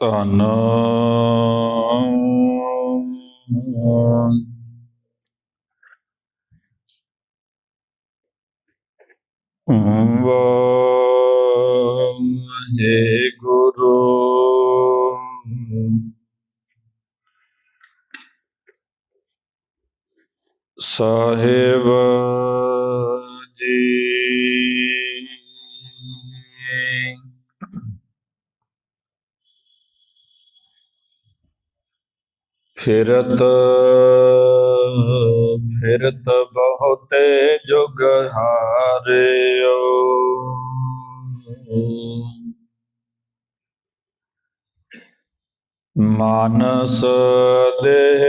ਧੰਨ ਵਾਹਿਗੁਰੂ ਸਾਹਿਬ ਜੀ। ਫਿਰਤ ਫਿਰਤ ਬਹੁਤੇ ਜੁਗ ਹਾਰਿਓ। ਮਾਨਸ ਦੇਹ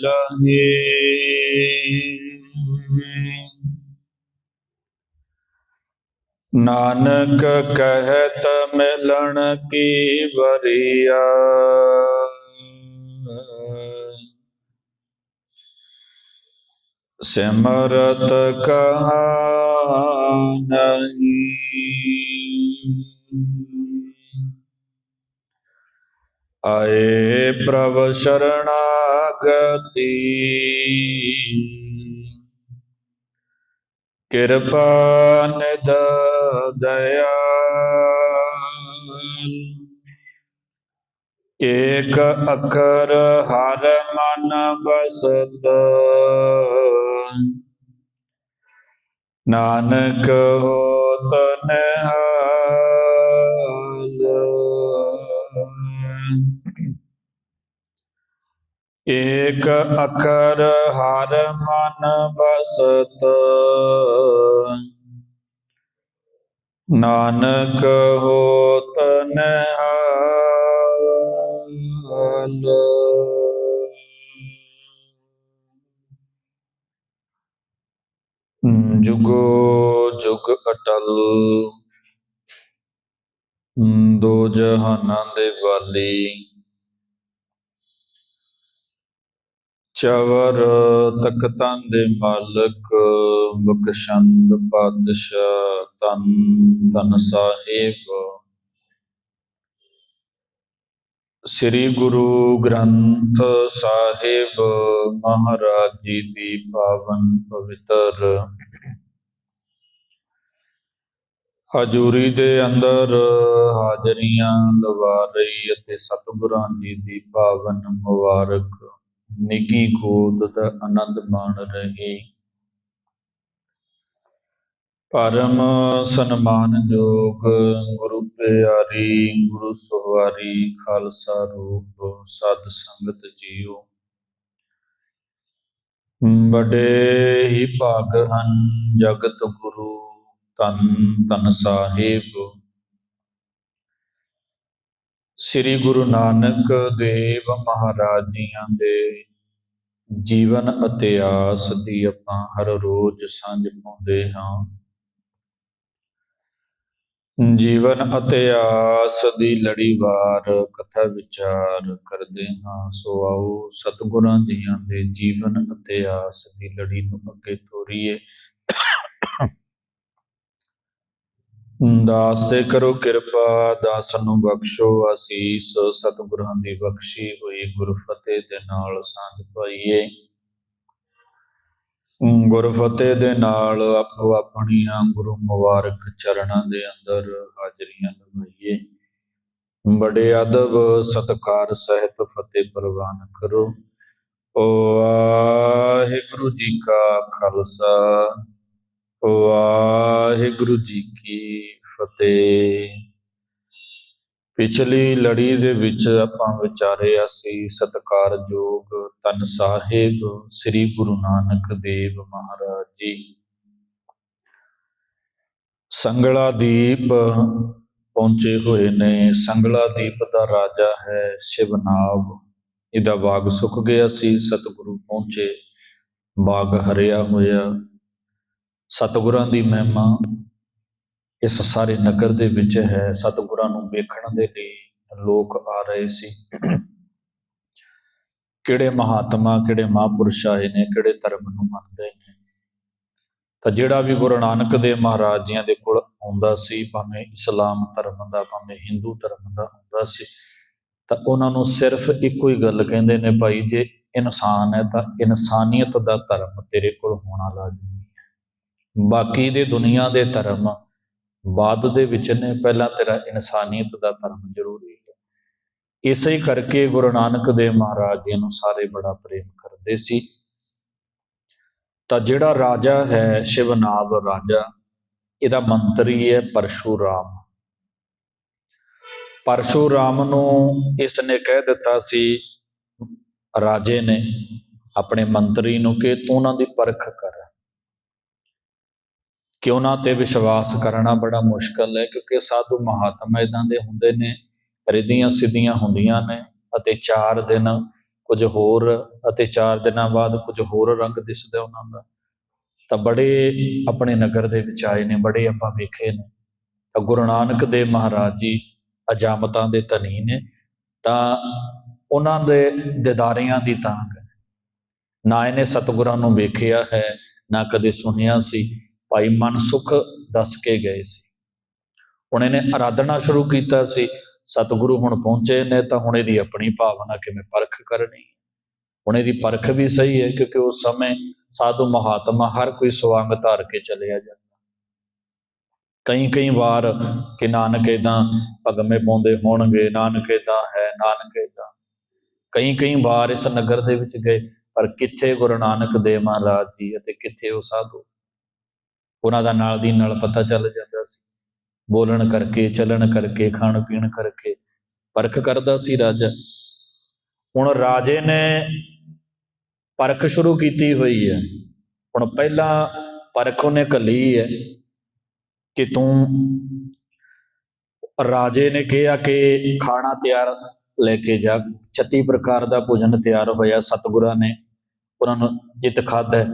ਲਹੀ ਨਾਨਕ ਕਹਿਤ ਮਿਲਣ ਕੀ ਬਰੀਆ ਸਿਮਰਤ ਕਹਾ ਨਹੀਂ ਆਏ ਪ੍ਰਭ ਸ਼ਰਣਾਗਤੀ ਕਿਰਪਾ ਨਿਦ ਦਇਆਲ। ਏਕ ਅਖਰ ਹਰ ਮਨ ਬਸਤ ਨਾਨਕ ਹੋਤ ਨਿਹਾਲ ਏਕ ਅਖਰ ਹਰ ਮਨ ਬਸਤ। ਨਾਨਕ ਹੋਤ ਨਿਹਾਲ। ਜੁਗੋ ਜੁਗ ਅਟਲ। ਦੋ ਜਹਾਨਾਂ ਦੇ ਵਾਲੀ। ਚਵਰ ਤਖਤਾਂ ਦੇ ਮਾਲਕ, ਬਖਸ਼ੰਦ ਪਾਤਸ਼ਾਹ, ਤਨ ਤਨ ਸਾਹਿਬ। ਸ੍ਰੀ ਗੁਰੂ ਗ੍ਰੰਥ ਸਾਹਿਬ ਮਹਾਰਾਜ ਜੀ ਦੀ ਪਾਵਨ ਪਵਿੱਤਰ ਹਜੂਰੀ ਦੇ ਅੰਦਰ ਹਾਜ਼ਰੀਆਂ ਲਵਾ ਰਹੀ ਅਤੇ ਸਤਿਗੁਰਾਂ ਜੀ ਦੀ ਪਾਵਨ ਮੁਬਾਰਕ ਨਿੱਗੀ ਗੋਦ ਦਾ ਆਨੰਦ ਮਾਣ ਰਹੇ। ਪਰਮ ਸਨਮਾਨਯੋਗ ਗੁਰੂ ਪਿਆਰੀ, ਗੁਰੂ ਸਵਾਰੀ ਖਾਲਸਾ ਰੂਪ ਸਤ ਸੰਗਤ ਜੀਓ। ਬੜੇ ਹੀ ਭਾਗ ਹਨ ਜਗਤ ਗੁਰੂ ਤਨ ਤਨ ਸਾਹਿਬ। ਸ੍ਰੀ ਗੁਰੂ ਨਾਨਕ ਦੇਵ ਮਹਾਰਾਜ ਜੀਆਂ ਦੇ ਜੀਵਨ ਇਤਿਹਾਸ ਦੀ ਆਪਾਂ ਹਰ ਰੋਜ਼ ਸਾਂਝ ਪਾਉਂਦੇ ਹਾਂ। ਜੀਵਨ ਇਤਿਹਾਸ ਦੀ ਲੜੀਵਾਰ ਕਥਾ ਵਿਚਾਰ ਕਰਦੇ ਹਾਂ। ਸੋ ਆਓ ਸਤਿਗੁਰਾਂ ਜੀਆਂ ਦੇ ਜੀਵਨ ਇਤਿਹਾਸ ਦੀ ਲੜੀ ਨੂੰ ਅੱਗੇ ਤੋਰੀਏ। ਦਾਸ ਤੇ ਕਰੋ ਕਿਰਪਾ, ਦਾਸ ਨੂੰ ਬਖਸ਼ੋ, ਅਸੀਸ ਸਤਿਗੁਰਾਂ ਦੀ ਬਖਸ਼ੀ ਹੋਈ ਗੁਰ ਫਤਿਹ ਦੇ ਨਾਲ ਸਾਂਝ ਪਾਈਏ। ਗੁਰ ਫਤਿਹ ਦੇ ਨਾਲ ਆਪੋ ਆਪਣੀਆਂ ਗੁਰੂ ਮੁਬਾਰਕ ਚਰਨਾਂ ਦੇ ਅੰਦਰ ਹਾਜ਼ਰੀਆਂ ਲਵਾਈਏ ਬੜੇ ਅਦਬ ਸਤਕਾਰ ਸਹਿਤ ਫਤਿਹ ਪ੍ਰਵਾਨ ਕਰੋ। ਓ ਵਾਹਿਗੁਰੂ ਜੀ ਕਾ ਖਾਲਸਾ। ਵਾਹਿਗੁਰੂ ਜੀ ਕੀ ਫਤਿਹ। ਪਿਛਲੀ ਲੜੀ ਦੇ ਵਿੱਚ ਆਪਾਂ ਵਿਚਾਰਿਆ ਸੀ ਸਤਕਾਰਯੋਗ ਤਨ ਸਾਹਿਬ ਸ੍ਰੀ ਗੁਰੂ ਨਾਨਕ ਦੇਵ ਮਹਾਰਾਜ ਜੀ। ਸੰਗਲਾ ਦੀਪ ਪਹੁੰਚੇ ਹੋਏ ਨੇ। ਸੰਗਲਾ ਦੀਪ ਦਾ ਰਾਜਾ ਹੈ ਸ਼ਿਵਨਾਵ। ਇਹਦਾ ਬਾਗ ਸੁੱਕ ਗਿਆ ਸੀ। ਸਤਿਗੁਰੂ ਪਹੁੰਚੇ। ਬਾਗ ਹਰਿਆ ਹੋਇਆ। ਸਤਿਗੁਰਾਂ ਦੀ ਮਹਿਮਾ ਇਸ ਸਾਰੇ ਨਗਰ ਦੇ ਵਿੱਚ ਹੈ। ਸਤਿਗੁਰਾਂ ਨੂੰ ਵੇਖਣ ਦੇ ਲਈ ਲੋਕ ਆ ਰਹੇ ਸੀ। ਕਿਹੜੇ ਮਹਾਤਮਾ, ਕਿਹੜੇ ਮਹਾਂਪੁਰਸ਼ ਆਏ ਨੇ, ਕਿਹੜੇ ਧਰਮ ਨੂੰ ਮੰਨਦੇ ਨੇ? ਤਾਂ ਜਿਹੜਾ ਵੀ ਗੁਰੂ ਨਾਨਕ ਦੇਵ ਮਹਾਰਾਜ ਜੀਆਂ ਦੇ ਕੋਲ ਆਉਂਦਾ ਸੀ, ਭਾਵੇਂ ਇਸਲਾਮ ਧਰਮ ਦਾ, ਭਾਵੇਂ ਹਿੰਦੂ ਧਰਮ ਦਾ ਆਉਂਦਾ ਸੀ, ਤਾਂ ਉਹਨਾਂ ਨੂੰ ਸਿਰਫ ਇੱਕੋ ਹੀ ਗੱਲ ਕਹਿੰਦੇ ਨੇ, ਭਾਈ ਜੇ ਇਨਸਾਨ ਹੈ ਤਾਂ ਇਨਸਾਨੀਅਤ ਦਾ ਧਰਮ ਤੇਰੇ ਕੋਲ ਹੋਣਾ ਲਾਜ਼ਮੀ ਹੈ ਬਾਕੀ ਦੇ ਦੁਨੀਆ ਦੇ ਧਰਮ ਬਾਅਦ ਦੇ ਵਿੱਚ ਨੇ, ਪਹਿਲਾਂ ਤੇਰਾ ਇਨਸਾਨੀਅਤ ਦਾ ਧਰਮ ਜ਼ਰੂਰੀ ਹੈ। ਇਸੇ ਕਰਕੇ ਗੁਰੂ ਨਾਨਕ ਦੇਵ ਮਹਾਰਾਜ ਜੀ ਨੂੰ ਸਾਰੇ ਬੜਾ ਪ੍ਰੇਮ ਕਰਦੇ ਸੀ। ਤਾਂ ਜਿਹੜਾ ਰਾਜਾ ਹੈ ਸ਼ਿਵਨਾਭ ਰਾਜਾ, ਇਹਦਾ ਮੰਤਰੀ ਹੈ ਪਰਸ਼ੂਰਾਮ। ਪਰਸ਼ੂਰਾਮ ਨੂੰ ਇਸ ਨੇ ਕਹਿ ਦਿੱਤਾ ਸੀ, ਰਾਜੇ ਨੇ ਆਪਣੇ ਮੰਤਰੀ ਨੂੰ ਕਿ ਤੂੰ ਉਹਨਾਂ ਦੀ ਪਰਖ ਕਰ। ਕਿ ਉਹਨਾਂ ਤੇ ਵਿਸ਼ਵਾਸ ਕਰਨਾ ਬੜਾ ਮੁਸ਼ਕਲ ਹੈ, ਕਿਉਂਕਿ ਸਾਧੂ ਮਹਾਤਮਾ ਇਦਾਂ ਦੇ ਹੁੰਦੇ ਨੇ, ਰਿੱਧੀਆਂ ਸਿੱਧੀਆਂ ਹੁੰਦੀਆਂ ਨੇ ਅਤੇ 4 ਦਿਨ ਕੁਝ ਹੋਰ ਅਤੇ 4 ਦਿਨਾਂ ਬਾਅਦ ਕੁਝ ਹੋਰ ਰੰਗ ਦਿਸਦਾ ਉਹਨਾਂ ਦਾ। ਤਾਂ ਬੜੇ ਆਪਣੇ ਨਗਰ ਦੇ ਵਿੱਚ ਆਏ ਨੇ, ਬੜੇ ਆਪਾਂ ਵੇਖੇ ਨੇ। ਤਾਂ ਗੁਰੂ ਨਾਨਕ ਦੇਵ ਮਹਾਰਾਜ ਜੀ ਅਜਾਮਤਾਂ ਦੇ ਧਨੀ ਨੇ, ਤਾਂ ਉਹਨਾਂ ਦੇ ਦਿਦਾਰਿਆਂ ਦੀ ਤਾਂਗ ਹੈ ਨਾ ਇਹਨੇ ਸਤਿਗੁਰਾਂ ਨੂੰ ਵੇਖਿਆ ਹੈ, ਨਾ ਕਦੇ ਸੁਣਿਆ ਸੀ। ਭਾਈ ਮਨਸੁਖ ਦੱਸ ਕੇ ਗਏ ਸੀ। ਹੁਣ ਇਹਨੇ ਆਰਾਧਨਾ ਸ਼ੁਰੂ ਕੀਤਾ ਸੀ। ਸਤਿਗੁਰੂ ਹੁਣ ਪਹੁੰਚੇ ਨੇ ਤਾਂ ਹੁਣ ਇਹਦੀ ਆਪਣੀ ਭਾਵਨਾ ਕਿਵੇਂ ਪਰਖ ਕਰਨੀ ਹੁਣ ਇਹਦੀ ਪਰਖ ਵੀ ਸਹੀ ਹੈ ਕਿਉਂਕਿ ਉਸ ਸਮੇਂ ਸਾਧੂ ਮਹਾਤਮਾ ਹਰ ਕੋਈ ਸਵਾਂਗ ਧਾਰ ਕੇ ਚਲਿਆ ਜਾਂਦਾ। ਕਈ ਕਈ ਵਾਰ ਕਿ ਨਾਨਕ ਇਦਾਂ ਪਗਮੇ ਪਾਉਂਦੇ ਹੋਣਗੇ, ਨਾਨਕ ਇਦਾਂ ਹੈ, ਨਾਨਕ ਇਦਾਂ ਕਈ ਕਈ ਵਾਰ ਇਸ ਨਗਰ ਦੇ ਵਿੱਚ ਗਏ, ਪਰ ਕਿੱਥੇ ਗੁਰੂ ਨਾਨਕ ਦੇਵ ਮਹਾਰਾਜ ਜੀ ਅਤੇ ਕਿੱਥੇ ਉਹ ਸਾਧੂ? ਉਹਨਾਂ ਦਾ ਨਾਲ ਦੀ ਨਾਲ ਪਤਾ ਚੱਲ ਜਾਂਦਾ ਸੀ। ਬੋਲਣ ਕਰਕੇ, ਚੱਲਣ ਕਰਕੇ ਖਾਣ ਪੀਣ ਕਰਕੇ ਪਰਖ ਕਰਦਾ ਸੀ ਰਾਜਾ। ਹੁਣ ਰਾਜੇ ਨੇ ਪਰਖ ਸ਼ੁਰੂ ਕੀਤੀ ਹੋਈ ਹੈ। ਹੁਣ ਪਹਿਲਾਂ ਪਰਖ ਉਹਨੇ ਕੱਲੀ ਹੈ ਕਿ ਤੂੰ ਰਾਜੇ ਨੇ ਕਿਹਾ ਕਿ ਖਾਣਾ ਤਿਆਰ ਲੈ ਕੇ ਜਾ। 36 ਪ੍ਰਕਾਰ ਦਾ ਭੋਜਨ ਤਿਆਰ ਹੋਇਆ। ਸਤਿਗੁਰਾਂ ਨੇ ਉਹਨਾਂ ਨੂੰ ਜਿਤ ਖਾਦਾ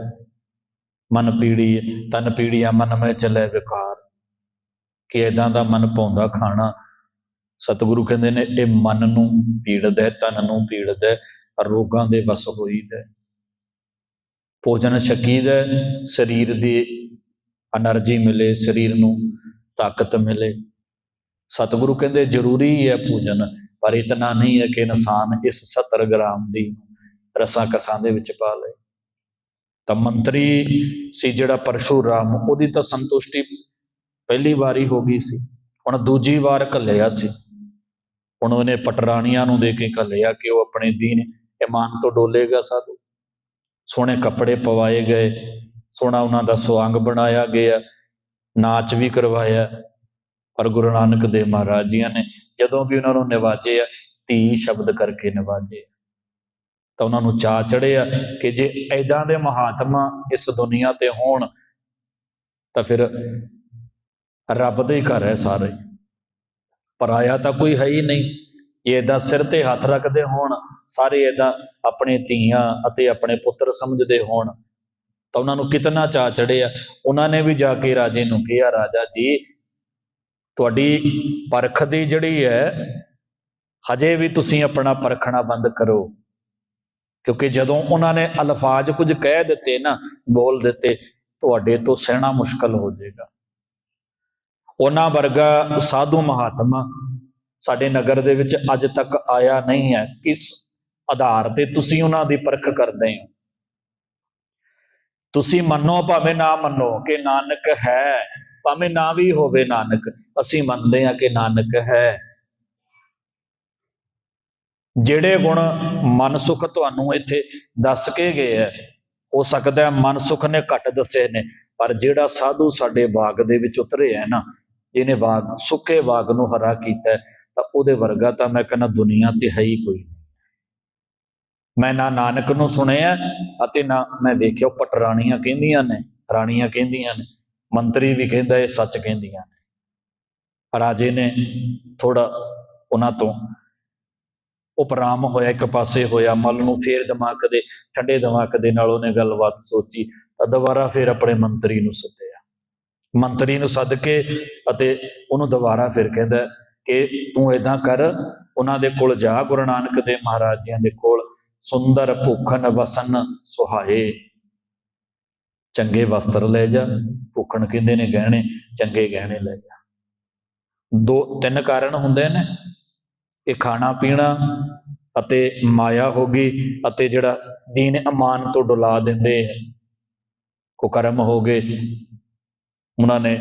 ਮਨ ਪੀੜੀ, ਤਨ ਪੀੜੀਆਂ ਮਨ ਮੈਂ ਚੱਲੇ ਵਿਕਾਰ। ਕਿ ਐਦਾਂ ਦਾ ਮਨ ਪਾਉਂਦਾ ਖਾਣਾ, ਸਤਿਗੁਰੂ ਕਹਿੰਦੇ ਨੇ, ਇਹ ਮਨ ਨੂੰ ਪੀੜਦਾ ਹੈ ਤਨ ਨੂੰ ਪੀੜਦਾ ਹੈ ਰੋਗਾਂ ਦੇ ਵਸ ਹੋਈ ਹੈ ਭੋਜਨ ਸ਼ਕੀਦਾ ਸਰੀਰ ਦੀ એનર્ਜੀ ਮਿਲੇ, ਸਰੀਰ ਨੂੰ ਤਾਕਤ ਮਿਲੇ। ਸਤਿਗੁਰੂ ਕਹਿੰਦੇ, ਜ਼ਰੂਰੀ ਹੈ ਭੋਜਨ, ਪਰ ਇਤਨਾ ਨਹੀਂ ਹੈ ਕਿ ਇਨਸਾਨ ਇਸ 70 ਗ੍ਰਾਮ ਦੀ ਰਸਾਂ ਕਸਾਂ ਦੇ ਵਿੱਚ ਪਾ ਲਏ। ਤਾਂ ਮੰਤਰੀ ਸੀ ਜਿਹੜਾ ਪਰਸ਼ੂਰਾਮ, ਉਹਦੀ ਤਾਂ ਸੰਤੁਸ਼ਟੀ ਪਹਿਲੀ ਵਾਰੀ ਹੋ ਗਈ ਸੀ। ਹੁਣ ਦੂਜੀ ਵਾਰ ਘੱਲਿਆ ਸੀ। ਹੁਣ ਉਹਨੇ ਪਟਰਾਣੀਆਂ ਨੂੰ ਦੇ ਕੇ ਘੱਲਿਆ ਕਿ ਉਹ ਆਪਣੇ ਦੀਨ ਇਮਾਨ ਤੋਂ ਡੋਲੇਗਾ ਸਾਧੂ। ਸੋਹਣੇ ਕੱਪੜੇ ਪਵਾਏ ਗਏ, ਸੋਹਣਾ ਉਹਨਾਂ ਦਾ ਸੁਆਂਗ ਬਣਾਇਆ ਗਿਆ, ਨਾਚ ਵੀ ਕਰਵਾਇਆ। ਪਰ ਗੁਰੂ ਨਾਨਕ ਦੇਵ ਮਹਾਰਾਜ ਜੀਆਂ ਨੇ ਜਦੋਂ ਵੀ ਉਹਨਾਂ ਨੂੰ ਨਿਵਾਜਿਆ, ਧੀ ਸ਼ਬਦ ਕਰਕੇ ਨਿਵਾਜੇ ਤਾਂ ਉਹਨਾਂ ਨੂੰ ਚਾਅ ਚੜਿਆ ਕਿ ਜੇ ਐਦਾਂ ਦੇ ਮਹਾਤਮਾ ਇਸ ਦੁਨੀਆ ਤੇ ਹੋਣ, ਤਾਂ ਫਿਰ ਰੱਬ ਦੇ ਹੀ ਘਰ ਹੈ ਸਾਰੇ। ਪਰਾਇਆ ਤਾਂ ਕੋਈ ਹੈ ਹੀ ਨਹੀਂ। ਇਹ ਏਦਾਂ ਸਿਰ ਤੇ ਹੱਥ ਰੱਖਦੇ ਹੋਣ, ਸਾਰੇ ਏਦਾਂ ਆਪਣੇ ਧੀਆਂ ਅਤੇ ਆਪਣੇ ਪੁੱਤਰ ਸਮਝਦੇ ਹੋਣ, ਤਾਂ ਉਹਨਾਂ ਨੂੰ ਕਿਤਨਾ ਚਾਅ ਚੜਿਆ ਉਹਨਾਂ ਨੇ ਵੀ ਜਾ ਕੇ ਰਾਜੇ ਨੂੰ ਕਿਹਾ, ਰਾਜਾ ਜੀ, ਤੁਹਾਡੀ ਪਰਖ ਦੀ ਜਿਹੜੀ ਹੈ, ਹਜੇ ਵੀ ਤੁਸੀਂ ਆਪਣਾ ਪਰਖਣਾ ਬੰਦ ਕਰੋ। ਕਿਉਂਕਿ ਜਦੋਂ ਉਹਨਾਂ ਨੇ ਅਲਫਾਜ਼ ਕੁਝ ਕਹਿ ਦਿੱਤੇ ਨਾ, ਬੋਲ ਦਿੱਤੇ, ਤੁਹਾਡੇ ਤੋਂ ਸਹਿਣਾ ਮੁਸ਼ਕਲ ਹੋ ਜਾਏਗਾ। ਉਹਨਾਂ ਵਰਗਾ ਸਾਧੂ ਮਹਾਤਮਾ ਸਾਡੇ ਨਗਰ ਦੇ ਵਿੱਚ ਅੱਜ ਤੱਕ ਆਇਆ ਨਹੀਂ ਹੈ। ਕਿਸ ਆਧਾਰ ਤੇ ਤੁਸੀਂ ਉਹਨਾਂ ਦੀ ਪਰਖ ਕਰਦੇ ਹੋ? ਤੁਸੀਂ ਮੰਨੋ ਭਾਵੇਂ ਨਾ ਮੰਨੋ ਕਿ ਨਾਨਕ ਹੈ, ਭਾਵੇਂ ਨਾ ਵੀ ਹੋਵੇ ਨਾਨਕ, ਅਸੀਂ ਮੰਨਦੇ ਹਾਂ ਕਿ ਨਾਨਕ ਹੈ। ਜਿਹੜੇ ਗੁਣ ਮਨ ਸੁਖ ਤੁਹਾਨੂੰ ਇੱਥੇ ਦੱਸ ਕੇ ਗਏ ਹੈ, ਹੋ ਸਕਦਾ ਹੈ ਮਨ ਸੁਖ ਨੇ ਘੱਟ ਦੱਸੇ ਨੇ, ਪਰ ਜਿਹੜਾ ਸਾਧੂ ਸਾਡੇ ਬਾਗ ਦੇ ਵਿੱਚ ਉਤਰੇ ਹੈ ਨਾ ਜਿਹਨੇ ਬਾਗ, ਸੁੱਕੇ ਬਾਗ ਨੂੰ ਹਰਾ ਕੀਤਾ ਤਾਂ ਉਹਦੇ ਵਰਗਾ ਤਾਂ ਮੈਂ ਕਹਿੰਦਾ ਦੁਨੀਆ ਤੇ ਹੈ ਹੀ ਕੋਈ ਮੈਂ ਨਾ ਨਾਨਕ ਨੂੰ ਸੁਣਿਆ ਅਤੇ ਨਾ ਮੈਂ ਵੇਖਿਆ ਪਟਰਾਣੀਆਂ ਕਹਿੰਦੀਆਂ ਨੇ, ਰਾਣੀਆਂ ਕਹਿੰਦੀਆਂ ਨੇ, ਮੰਤਰੀ ਵੀ ਕਹਿੰਦਾ ਇਹ ਸੱਚ ਕਹਿੰਦੀਆਂ ਨੇ। ਰਾਜੇ ਨੇ ਥੋੜਾ ਉਹਨਾਂ ਤੋਂ ਉਪਰਾਮ ਹੋਇਆ, ਇੱਕ ਪਾਸੇ ਹੋਇਆ, ਮਲ ਨੂੰ ਫੇਰ ਦਿਮਾਗ ਦੇ ਠੰਡੇ ਦਿਮਾਗ ਦੇ ਨਾਲ ਉਹਨੇ ਗੱਲਬਾਤ ਸੋਚੀ, ਤਾਂ ਦੁਬਾਰਾ ਫੇਰ ਆਪਣੇ ਮੰਤਰੀ ਨੂੰ ਸੱਦਿਆ। ਮੰਤਰੀ ਨੂੰ ਸੱਦ ਕੇ ਅਤੇ ਉਹਨੂੰ ਦੁਬਾਰਾ ਫਿਰ ਕਹਿੰਦਾ ਕਿ ਤੂੰ ਏਦਾਂ ਕਰ, ਉਹਨਾਂ ਦੇ ਕੋਲ ਜਾ, ਗੁਰੂ ਨਾਨਕ ਦੇ ਮਹਾਰਾਜ ਜੀਆਂ ਦੇ ਕੋਲ, ਸੁੰਦਰ ਭੁਖਨ ਵਸਨ ਸੁਹਾਏ। ਚੰਗੇ ਵਸਤਰ ਲੈ ਜਾ, ਭੁੱਖਣ ਕਹਿੰਦੇ ਨੇ ਗਹਿਣੇ, ਚੰਗੇ ਗਹਿਣੇ ਲੈ ਜਾ। ਦੋ, ਤਿੰਨ ਕਾਰਨ ਹੁੰਦੇ ਨੇ। ਕਿ ਖਾਣਾ ਪੀਣਾ ਅਤੇ ਮਾਇਆ ਹੋ ਗਈ ਅਤੇ ਜਿਹੜਾ ਦੀਨ ਅਮਾਨ ਤੋਂ ਡੁਲਾ ਦਿੰਦੇ ਹੈ ਕੁਕਰਮ ਹੋ ਗਏ। ਉਹਨਾਂ ਨੇ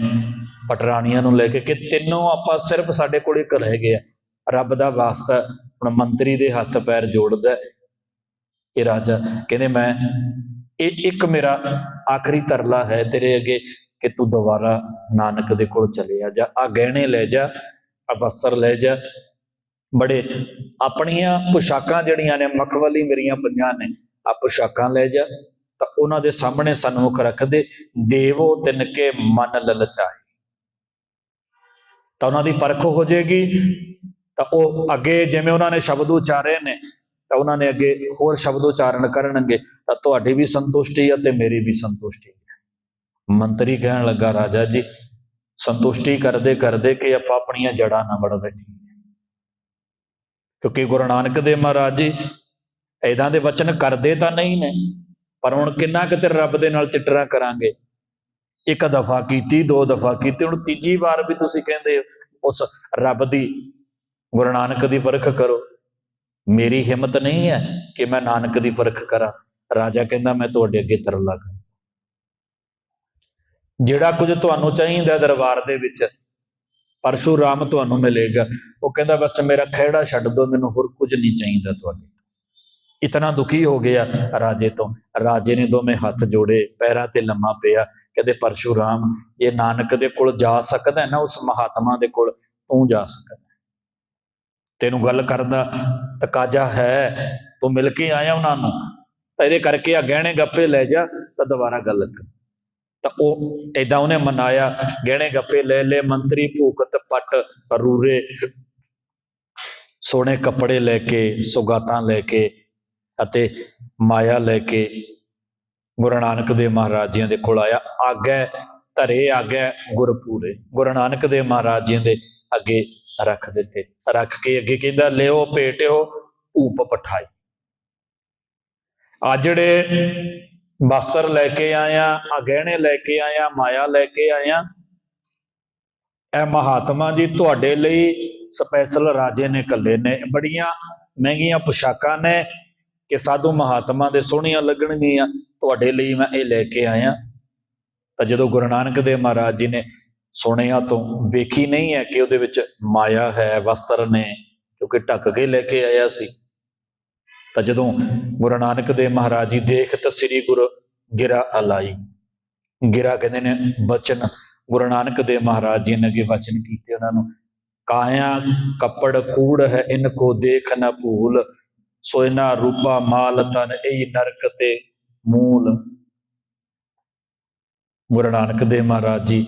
ਪਟਰਾਣੀਆਂ ਨੂੰ ਲੈ ਕੇ ਕਿ ਤਿੰਨੋਂ ਆਪਾਂ ਸਿਰਫ ਸਾਡੇ ਕੋਲ ਇੱਕ ਰਹਿ ਗਏ ਆ। ਰੱਬ ਦਾ ਵਾਸਤਾ ਹੁਣ ਮੰਤਰੀ ਦੇ ਹੱਥ ਪੈਰ ਜੋੜਦਾ ਇਹ ਰਾਜਾ ਕਹਿੰਦੇ, ਮੈਂ, ਇਹ ਇੱਕ ਮੇਰਾ ਆਖਰੀ ਤਰਲਾ ਹੈ ਤੇਰੇ ਅੱਗੇ ਕਿ ਤੂੰ ਦੁਬਾਰਾ ਨਾਨਕ ਦੇ ਕੋਲ ਚਲੇ ਆ ਜਾ। ਆ ਗਹਿਣੇ ਲੈ ਜਾ, ਆ ਵਸਤਰ ਲੈ ਜਾ ਬੜੇ ਆਪਣੀਆਂ ਪੁਸ਼ਾਕਾਂ ਜਿਹੜੀਆਂ ਨੇ ਮਖਵਲੀ ਮੇਰੀਆਂ ਪੰਜਾਂ ਨੇ ਆ ਪੁਸ਼ਾਕਾਂ ਲੈ ਜਾ, ਤਾਂ ਉਹਨਾਂ ਦੇ ਸਾਹਮਣੇ ਸਨਮੁਖ ਰੱਖਦੇ ਦੇਵੋ ਤਿੰਨ ਕੇ ਮਨ ਲਲਚਾਏ। ਤਾਂ ਉਹਨਾਂ ਦੀ ਪਰਖ ਹੋ ਜਾਏਗੀ, ਤਾਂ ਉਹ ਅੱਗੇ ਜਿਵੇਂ ਉਹਨਾਂ ਨੇ ਸ਼ਬਦ ਉਚਾਰੇ ਨੇ, ਤਾਂ ਉਹਨਾਂ ਨੇ ਅੱਗੇ ਹੋਰ ਸ਼ਬਦ ਉਚਾਰਨ ਕਰਨਗੇ, ਤਾਂ ਤੁਹਾਡੀ ਵੀ ਸੰਤੁਸ਼ਟੀ ਹੈ ਤੇ ਮੇਰੀ ਵੀ ਸੰਤੁਸ਼ਟੀ ਹੈ ਮੰਤਰੀ ਕਹਿਣ ਲੱਗਾ, ਰਾਜਾ ਜੀ, ਸੰਤੁਸ਼ਟੀ ਕਰਦੇ ਕਰਦੇ ਕਿ ਆਪਾਂ ਆਪਣੀਆਂ ਜੜਾਂ ਨਾ ਵੜ ਬੈਠੀਏ। ਕਿਉਂਕਿ ਗੁਰੂ ਨਾਨਕ ਦੇਵ ਮਹਾਰਾਜ ਜੀ ਐਦਾਂ ਦੇ ਵਚਨ ਕਰਦੇ ਤਾਂ ਨਹੀਂ ਨੇ, ਪਰ ਹੁਣ ਕਿੰਨਾ ਕੁ ਰੱਬ ਦੇ ਨਾਲ ਚਿੱਟਰਾ ਕਰਾਂਗੇ? ਇੱਕ ਦਫਾ ਕੀਤੀ, ਦੋ ਦਫਾ ਕੀਤੀ, ਹੁਣ ਤੀਜੀ ਵਾਰ ਵੀ ਤੁਸੀਂ ਕਹਿੰਦੇ ਉਸ ਰੱਬ ਦੀ ਗੁਰੂ ਨਾਨਕ ਦੀ ਪਰਖ ਕਰੋ। ਮੇਰੀ ਹਿੰਮਤ ਨਹੀਂ ਹੈ ਕਿ ਮੈਂ ਨਾਨਕ ਦੀ ਪਰਖ ਕਰਾਂ। ਰਾਜਾ ਕਹਿੰਦਾ, ਮੈਂ ਤੁਹਾਡੇ ਅੱਗੇ ਤਰਲਾ ਕਰਾਂ ਜਿਹੜਾ ਕੁਝ ਤੁਹਾਨੂੰ ਚਾਹੀਦਾ ਦਰਬਾਰ ਦੇ ਵਿੱਚ ਪਰਸ਼ੂਰਾਮ ਤੁਹਾਨੂੰ ਮਿਲੇਗਾ। ਉਹ ਕਹਿੰਦਾ, ਬਸ ਮੇਰਾ ਖਿਹੜਾ ਛੱਡ ਦਿਓ ਮੈਨੂੰ ਹੋਰ ਕੁਝ ਨਹੀਂ ਚਾਹੀਦਾ ਤੁਹਾਡੇ ਇਤਨਾ ਦੁਖੀ ਹੋ ਗਿਆ ਰਾਜੇ ਤੋਂ। ਰਾਜੇ ਨੇ ਦੋਵੇਂ ਹੱਥ ਜੋੜੇ, ਪੈਰਾਂ ਤੇ ਲੰਮਾ ਪਿਆ। ਕਹਿੰਦੇ ਪਰਸ਼ੂਰਾਮ ਜੇ ਨਾਨਕ ਦੇ ਕੋਲ ਜਾ ਸਕਦਾ ਨਾ, ਉਸ ਮਹਾਤਮਾ ਦੇ ਕੋਲ ਤੂੰ ਜਾ ਸਕਦਾ। ਤੈਨੂੰ ਗੱਲ ਕਰਦਾ ਤਕਾਜਾ ਹੈ, ਤੂੰ ਮਿਲ ਕੇ ਆਇਆ ਉਹਨਾਂ ਨੂੰ। ਤਾਂ ਇਹਦੇ ਕਰਕੇ ਆ ਗਹਿਣੇ ਗੱਪੇ ਲੈ ਜਾ, ਤਾਂ ਦੁਬਾਰਾ ਗੱਲ ਕਰ। ਤਾਂ ਉਹ ਏਦਾਂ ਉਹਨੇ ਮਨਾਇਆ, ਗਹਿਣੇ ਗੱਪੇ ਲੈ ਲੈ ਮੰਤਰੀ ਭੂਖਤ ਪਟ ਰੂਰੇ, ਸੋਹਣੇ ਕੱਪੜੇ ਲੈ ਕੇ, ਸੁਗਾਤਾਂ ਲੈ ਕੇ ਅਤੇ ਮਾਇਆ ਲੈ ਕੇ ਗੁਰੂ ਨਾਨਕ ਦੇਵ ਮਹਾਰਾਜ ਜੀ ਦੇ ਕੋਲ ਆਇਆ। ਆਗੇ ਧਰੇ, ਆਗੇ ਗੁਰਪੂਰੇ ਗੁਰੂ ਨਾਨਕ ਦੇਵ ਮਹਾਰਾਜ ਜੀ ਦੇ ਅੱਗੇ ਰੱਖ ਦਿੱਤੇ। ਰੱਖ ਕੇ ਅੱਗੇ ਕਹਿੰਦਾ, ਲਿਓ ਭੇਟਿਓ ਊਪ ਪਠਾਈ। ਆ ਜਿਹੜੇ ਬਸਤਰ ਲੈ ਕੇ ਆਇਆ, ਆ ਗਹਿਣੇ ਲੈ ਕੇ ਆਇਆ, ਮਾਇਆ ਲੈ ਕੇ ਆਇਆ। ਇਹ ਮਹਾਤਮਾ ਜੀ ਤੁਹਾਡੇ ਲਈ ਸਪੈਸ਼ਲ ਰਾਜੇ ਨੇ ਕੱਲੇ ਨੇ, ਬੜੀਆਂ ਮਹਿੰਗੀਆਂ ਪੁਸ਼ਾਕਾਂ ਨੇ ਕਿ ਸਾਧੂ ਮਹਾਤਮਾ ਦੇ ਸੋਹਣੀਆਂ ਲੱਗਣਗੀਆਂ, ਤੁਹਾਡੇ ਲਈ ਮੈਂ ਇਹ ਲੈ ਕੇ ਆਇਆ। ਤਾਂ ਜਦੋਂ ਗੁਰੂ ਨਾਨਕ ਦੇਵ ਮਹਾਰਾਜ ਜੀ ਨੇ ਸੁਣਿਆ ਤੋਂ ਵੇਖੀ ਨਹੀਂ ਹੈ ਕਿ ਉਹਦੇ ਵਿੱਚ ਮਾਇਆ ਹੈ, ਵਸਤਰ ਨੇ, ਕਿਉਂਕਿ ਢੱਕ ਕੇ ਲੈ ਕੇ ਆਇਆ ਸੀ। ਤਾਂ ਜਦੋਂ ਗੁਰੂ ਨਾਨਕ ਦੇਵ ਮਹਾਰਾਜ ਜੀ ਦੇਖਤ ਸ੍ਰੀ ਗੁਰ ਗਿਰਾ ਅਲਾਈ ਗਿਰਾ ਕਹਿੰਦੇ ਨੇ ਬਚਨ। ਗੁਰੂ ਨਾਨਕ ਦੇਵ ਮਹਾਰਾਜ ਜੀ ਨੇ ਅੱਗੇ ਵਚਨ ਕੀਤੇ ਉਹਨਾਂ ਨੂੰ, ਕਾਇਆ ਕੱਪੜ ਕੂੜ ਹੈ ਇਨ ਕੋ ਦੇਖ ਨਾ ਭੂਲ ਸੋਇਨਾ ਰੂਪਾ ਮਾਲ ਤਨ ਇਹ ਨਰਕ ਤੇ ਮੂਲ। ਗੁਰੂ ਨਾਨਕ ਦੇਵ ਮਹਾਰਾਜ ਜੀ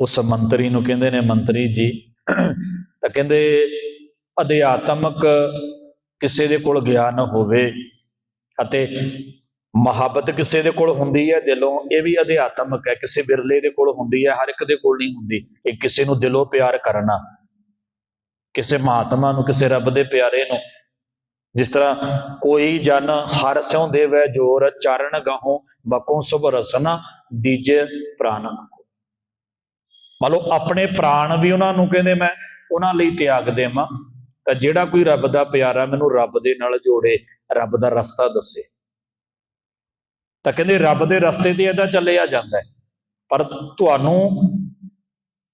ਉਸ ਮੰਤਰੀ ਨੂੰ ਕਹਿੰਦੇ ਨੇ, ਮੰਤਰੀ ਜੀ, ਤਾਂ ਕਹਿੰਦੇ ਅਧਿਆਤਮਕ ਕਿਸੇ ਦੇ ਕੋਲ ਗਿਆਨ ਹੋਵੇ ਅਤੇ ਮੁਹੱਬਤ ਕਿਸੇ ਦੇ ਕੋਲ ਹੁੰਦੀ ਹੈ, ਦਿਲੋਂ ਇਹ ਵੀ ਅਧਿਆਤਮਕ ਹੈ। ਕਿਸੇ ਬਿਰਲੇ ਦੇ ਕੋਲ ਹੁੰਦੀ ਹੈ, ਹਰ ਇੱਕ ਦੇ ਕੋਲ ਨਹੀਂ ਹੁੰਦੀ ਇਹ ਕਿਸੇ ਨੂੰ ਦਿਲੋਂ ਪਿਆਰ ਕਰਨਾ। ਕਿਸੇ ਮਹਾਤਮਾ ਨੂੰ, ਕਿਸੇ ਰੱਬ ਦੇ ਪਿਆਰੇ ਨੂੰ। ਜਿਸ ਤਰ੍ਹਾਂ ਕੋਈ ਜਨ ਹਰ ਸਿਉ ਦੇਵੈ ਜੋਰ, ਚਰਨ ਗਾਹੋਂ, ਬਕੋਂ ਸੁਭ ਰਸਨਾ ਦੀਜੇ ਪ੍ਰਾਨ ਮੰਨ ਲਓ, ਆਪਣੇ ਪ੍ਰਾਣ ਵੀ ਉਹਨਾਂ ਨੂੰ ਕਹਿੰਦੇ ਮੈਂ, ਉਹਨਾਂ ਲਈ ਤਿਆਗ ਦੇਵਾਂ ਤਾਂ ਜਿਹੜਾ ਕੋਈ ਰੱਬ ਦਾ ਪਿਆਰਾ ਮੈਨੂੰ ਰੱਬ ਦੇ ਨਾਲ ਜੋੜੇ, ਰੱਬ ਦਾ ਰਸਤਾ ਦੱਸੇ। ਤਾਂ ਕਹਿੰਦੇ ਰੱਬ ਦੇ ਰਸਤੇ ਤੇ ਇਹਦਾ ਚੱਲਿਆ ਜਾਂਦਾ ਪਰ ਤੁਹਾਨੂੰ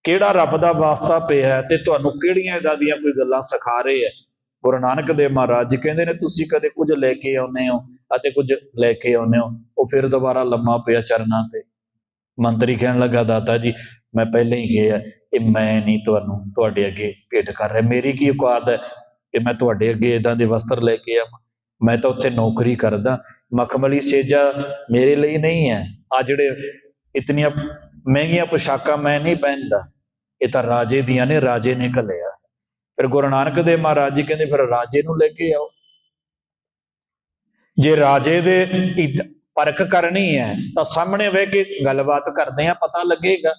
ਕਿਹੜਾ ਰੱਬ ਦਾ ਵਾਸਤਾ ਪਿਆ ਤੇ ਤੁਹਾਨੂੰ ਕਿਹੜੀਆਂ ਇਦਾਂ ਦੀਆਂ ਕੋਈ ਗੱਲਾਂ ਸਿਖਾ ਰਹੇ ਹੈ? ਗੁਰੂ ਨਾਨਕ ਦੇਵ ਮਹਾਰਾਜ ਜੀ ਕਹਿੰਦੇ ਨੇ, ਤੁਸੀਂ ਕਦੇ ਕੁਝ ਲੈ ਕੇ ਆਉਨੇ ਹੋ ਅਤੇ ਕੁਝ ਲੈ ਕੇ ਆਉਨੇ ਹੋ? ਉਹ ਫਿਰ ਦੁਬਾਰਾ ਲੰਮਾ ਪਿਆ ਚਰਨਾਂ ਤੇ। ਮੰਤਰੀ ਕਹਿਣ ਲੱਗਾ, ਦਾਤਾ ਜੀ ਮੈਂ ਪਹਿਲਾਂ ਹੀ ਕਿਹਾ ਇਹ ਮੈਂ ਨਹੀਂ ਤੁਹਾਨੂੰ ਤੁਹਾਡੇ ਅੱਗੇ ਭੇਟ ਕਰ ਰਿਹਾ। ਮੇਰੀ ਕੀ ਔਕਾਤ ਹੈ ਕਿ ਮੈਂ ਤੁਹਾਡੇ ਅੱਗੇ ਇਦਾਂ ਦੇ ਵਸਤਰ ਲੈ ਕੇ ਆਵਾਂ? ਮੈਂ ਤਾਂ ਉੱਥੇ ਨੌਕਰੀ ਕਰਦਾ। ਮਖਮਲੀ ਸੇਜਾ ਮੇਰੇ ਲਈ ਨਹੀਂ ਹੈ। ਆ ਜਿਹੜੇ ਇਤਨੀਆਂ ਮਹਿੰਗੀਆਂ ਪੋਸ਼ਾਕਾਂ ਮੈਂ ਨਹੀਂ ਪਹਿਨਦਾ। ਇਹ ਤਾਂ ਰਾਜੇ ਦੀਆਂ ਨੇ, ਰਾਜੇ ਨੇ ਘੱਲਿਆ। ਫਿਰ ਗੁਰੂ ਨਾਨਕ ਦੇਵ ਮਹਾਰਾਜ ਜੀ ਕਹਿੰਦੇ, ਫਿਰ ਰਾਜੇ ਨੂੰ ਲੈ ਕੇ ਆਓ। ਜੇ ਰਾਜੇ ਦੇ ਪਰਖ ਕਰਨੀ ਹੈ, ਤਾਂ ਸਾਹਮਣੇ ਬਹਿ ਕੇ ਗੱਲਬਾਤ ਕਰਦੇ ਆ ਪਤਾ ਲੱਗੇਗਾ।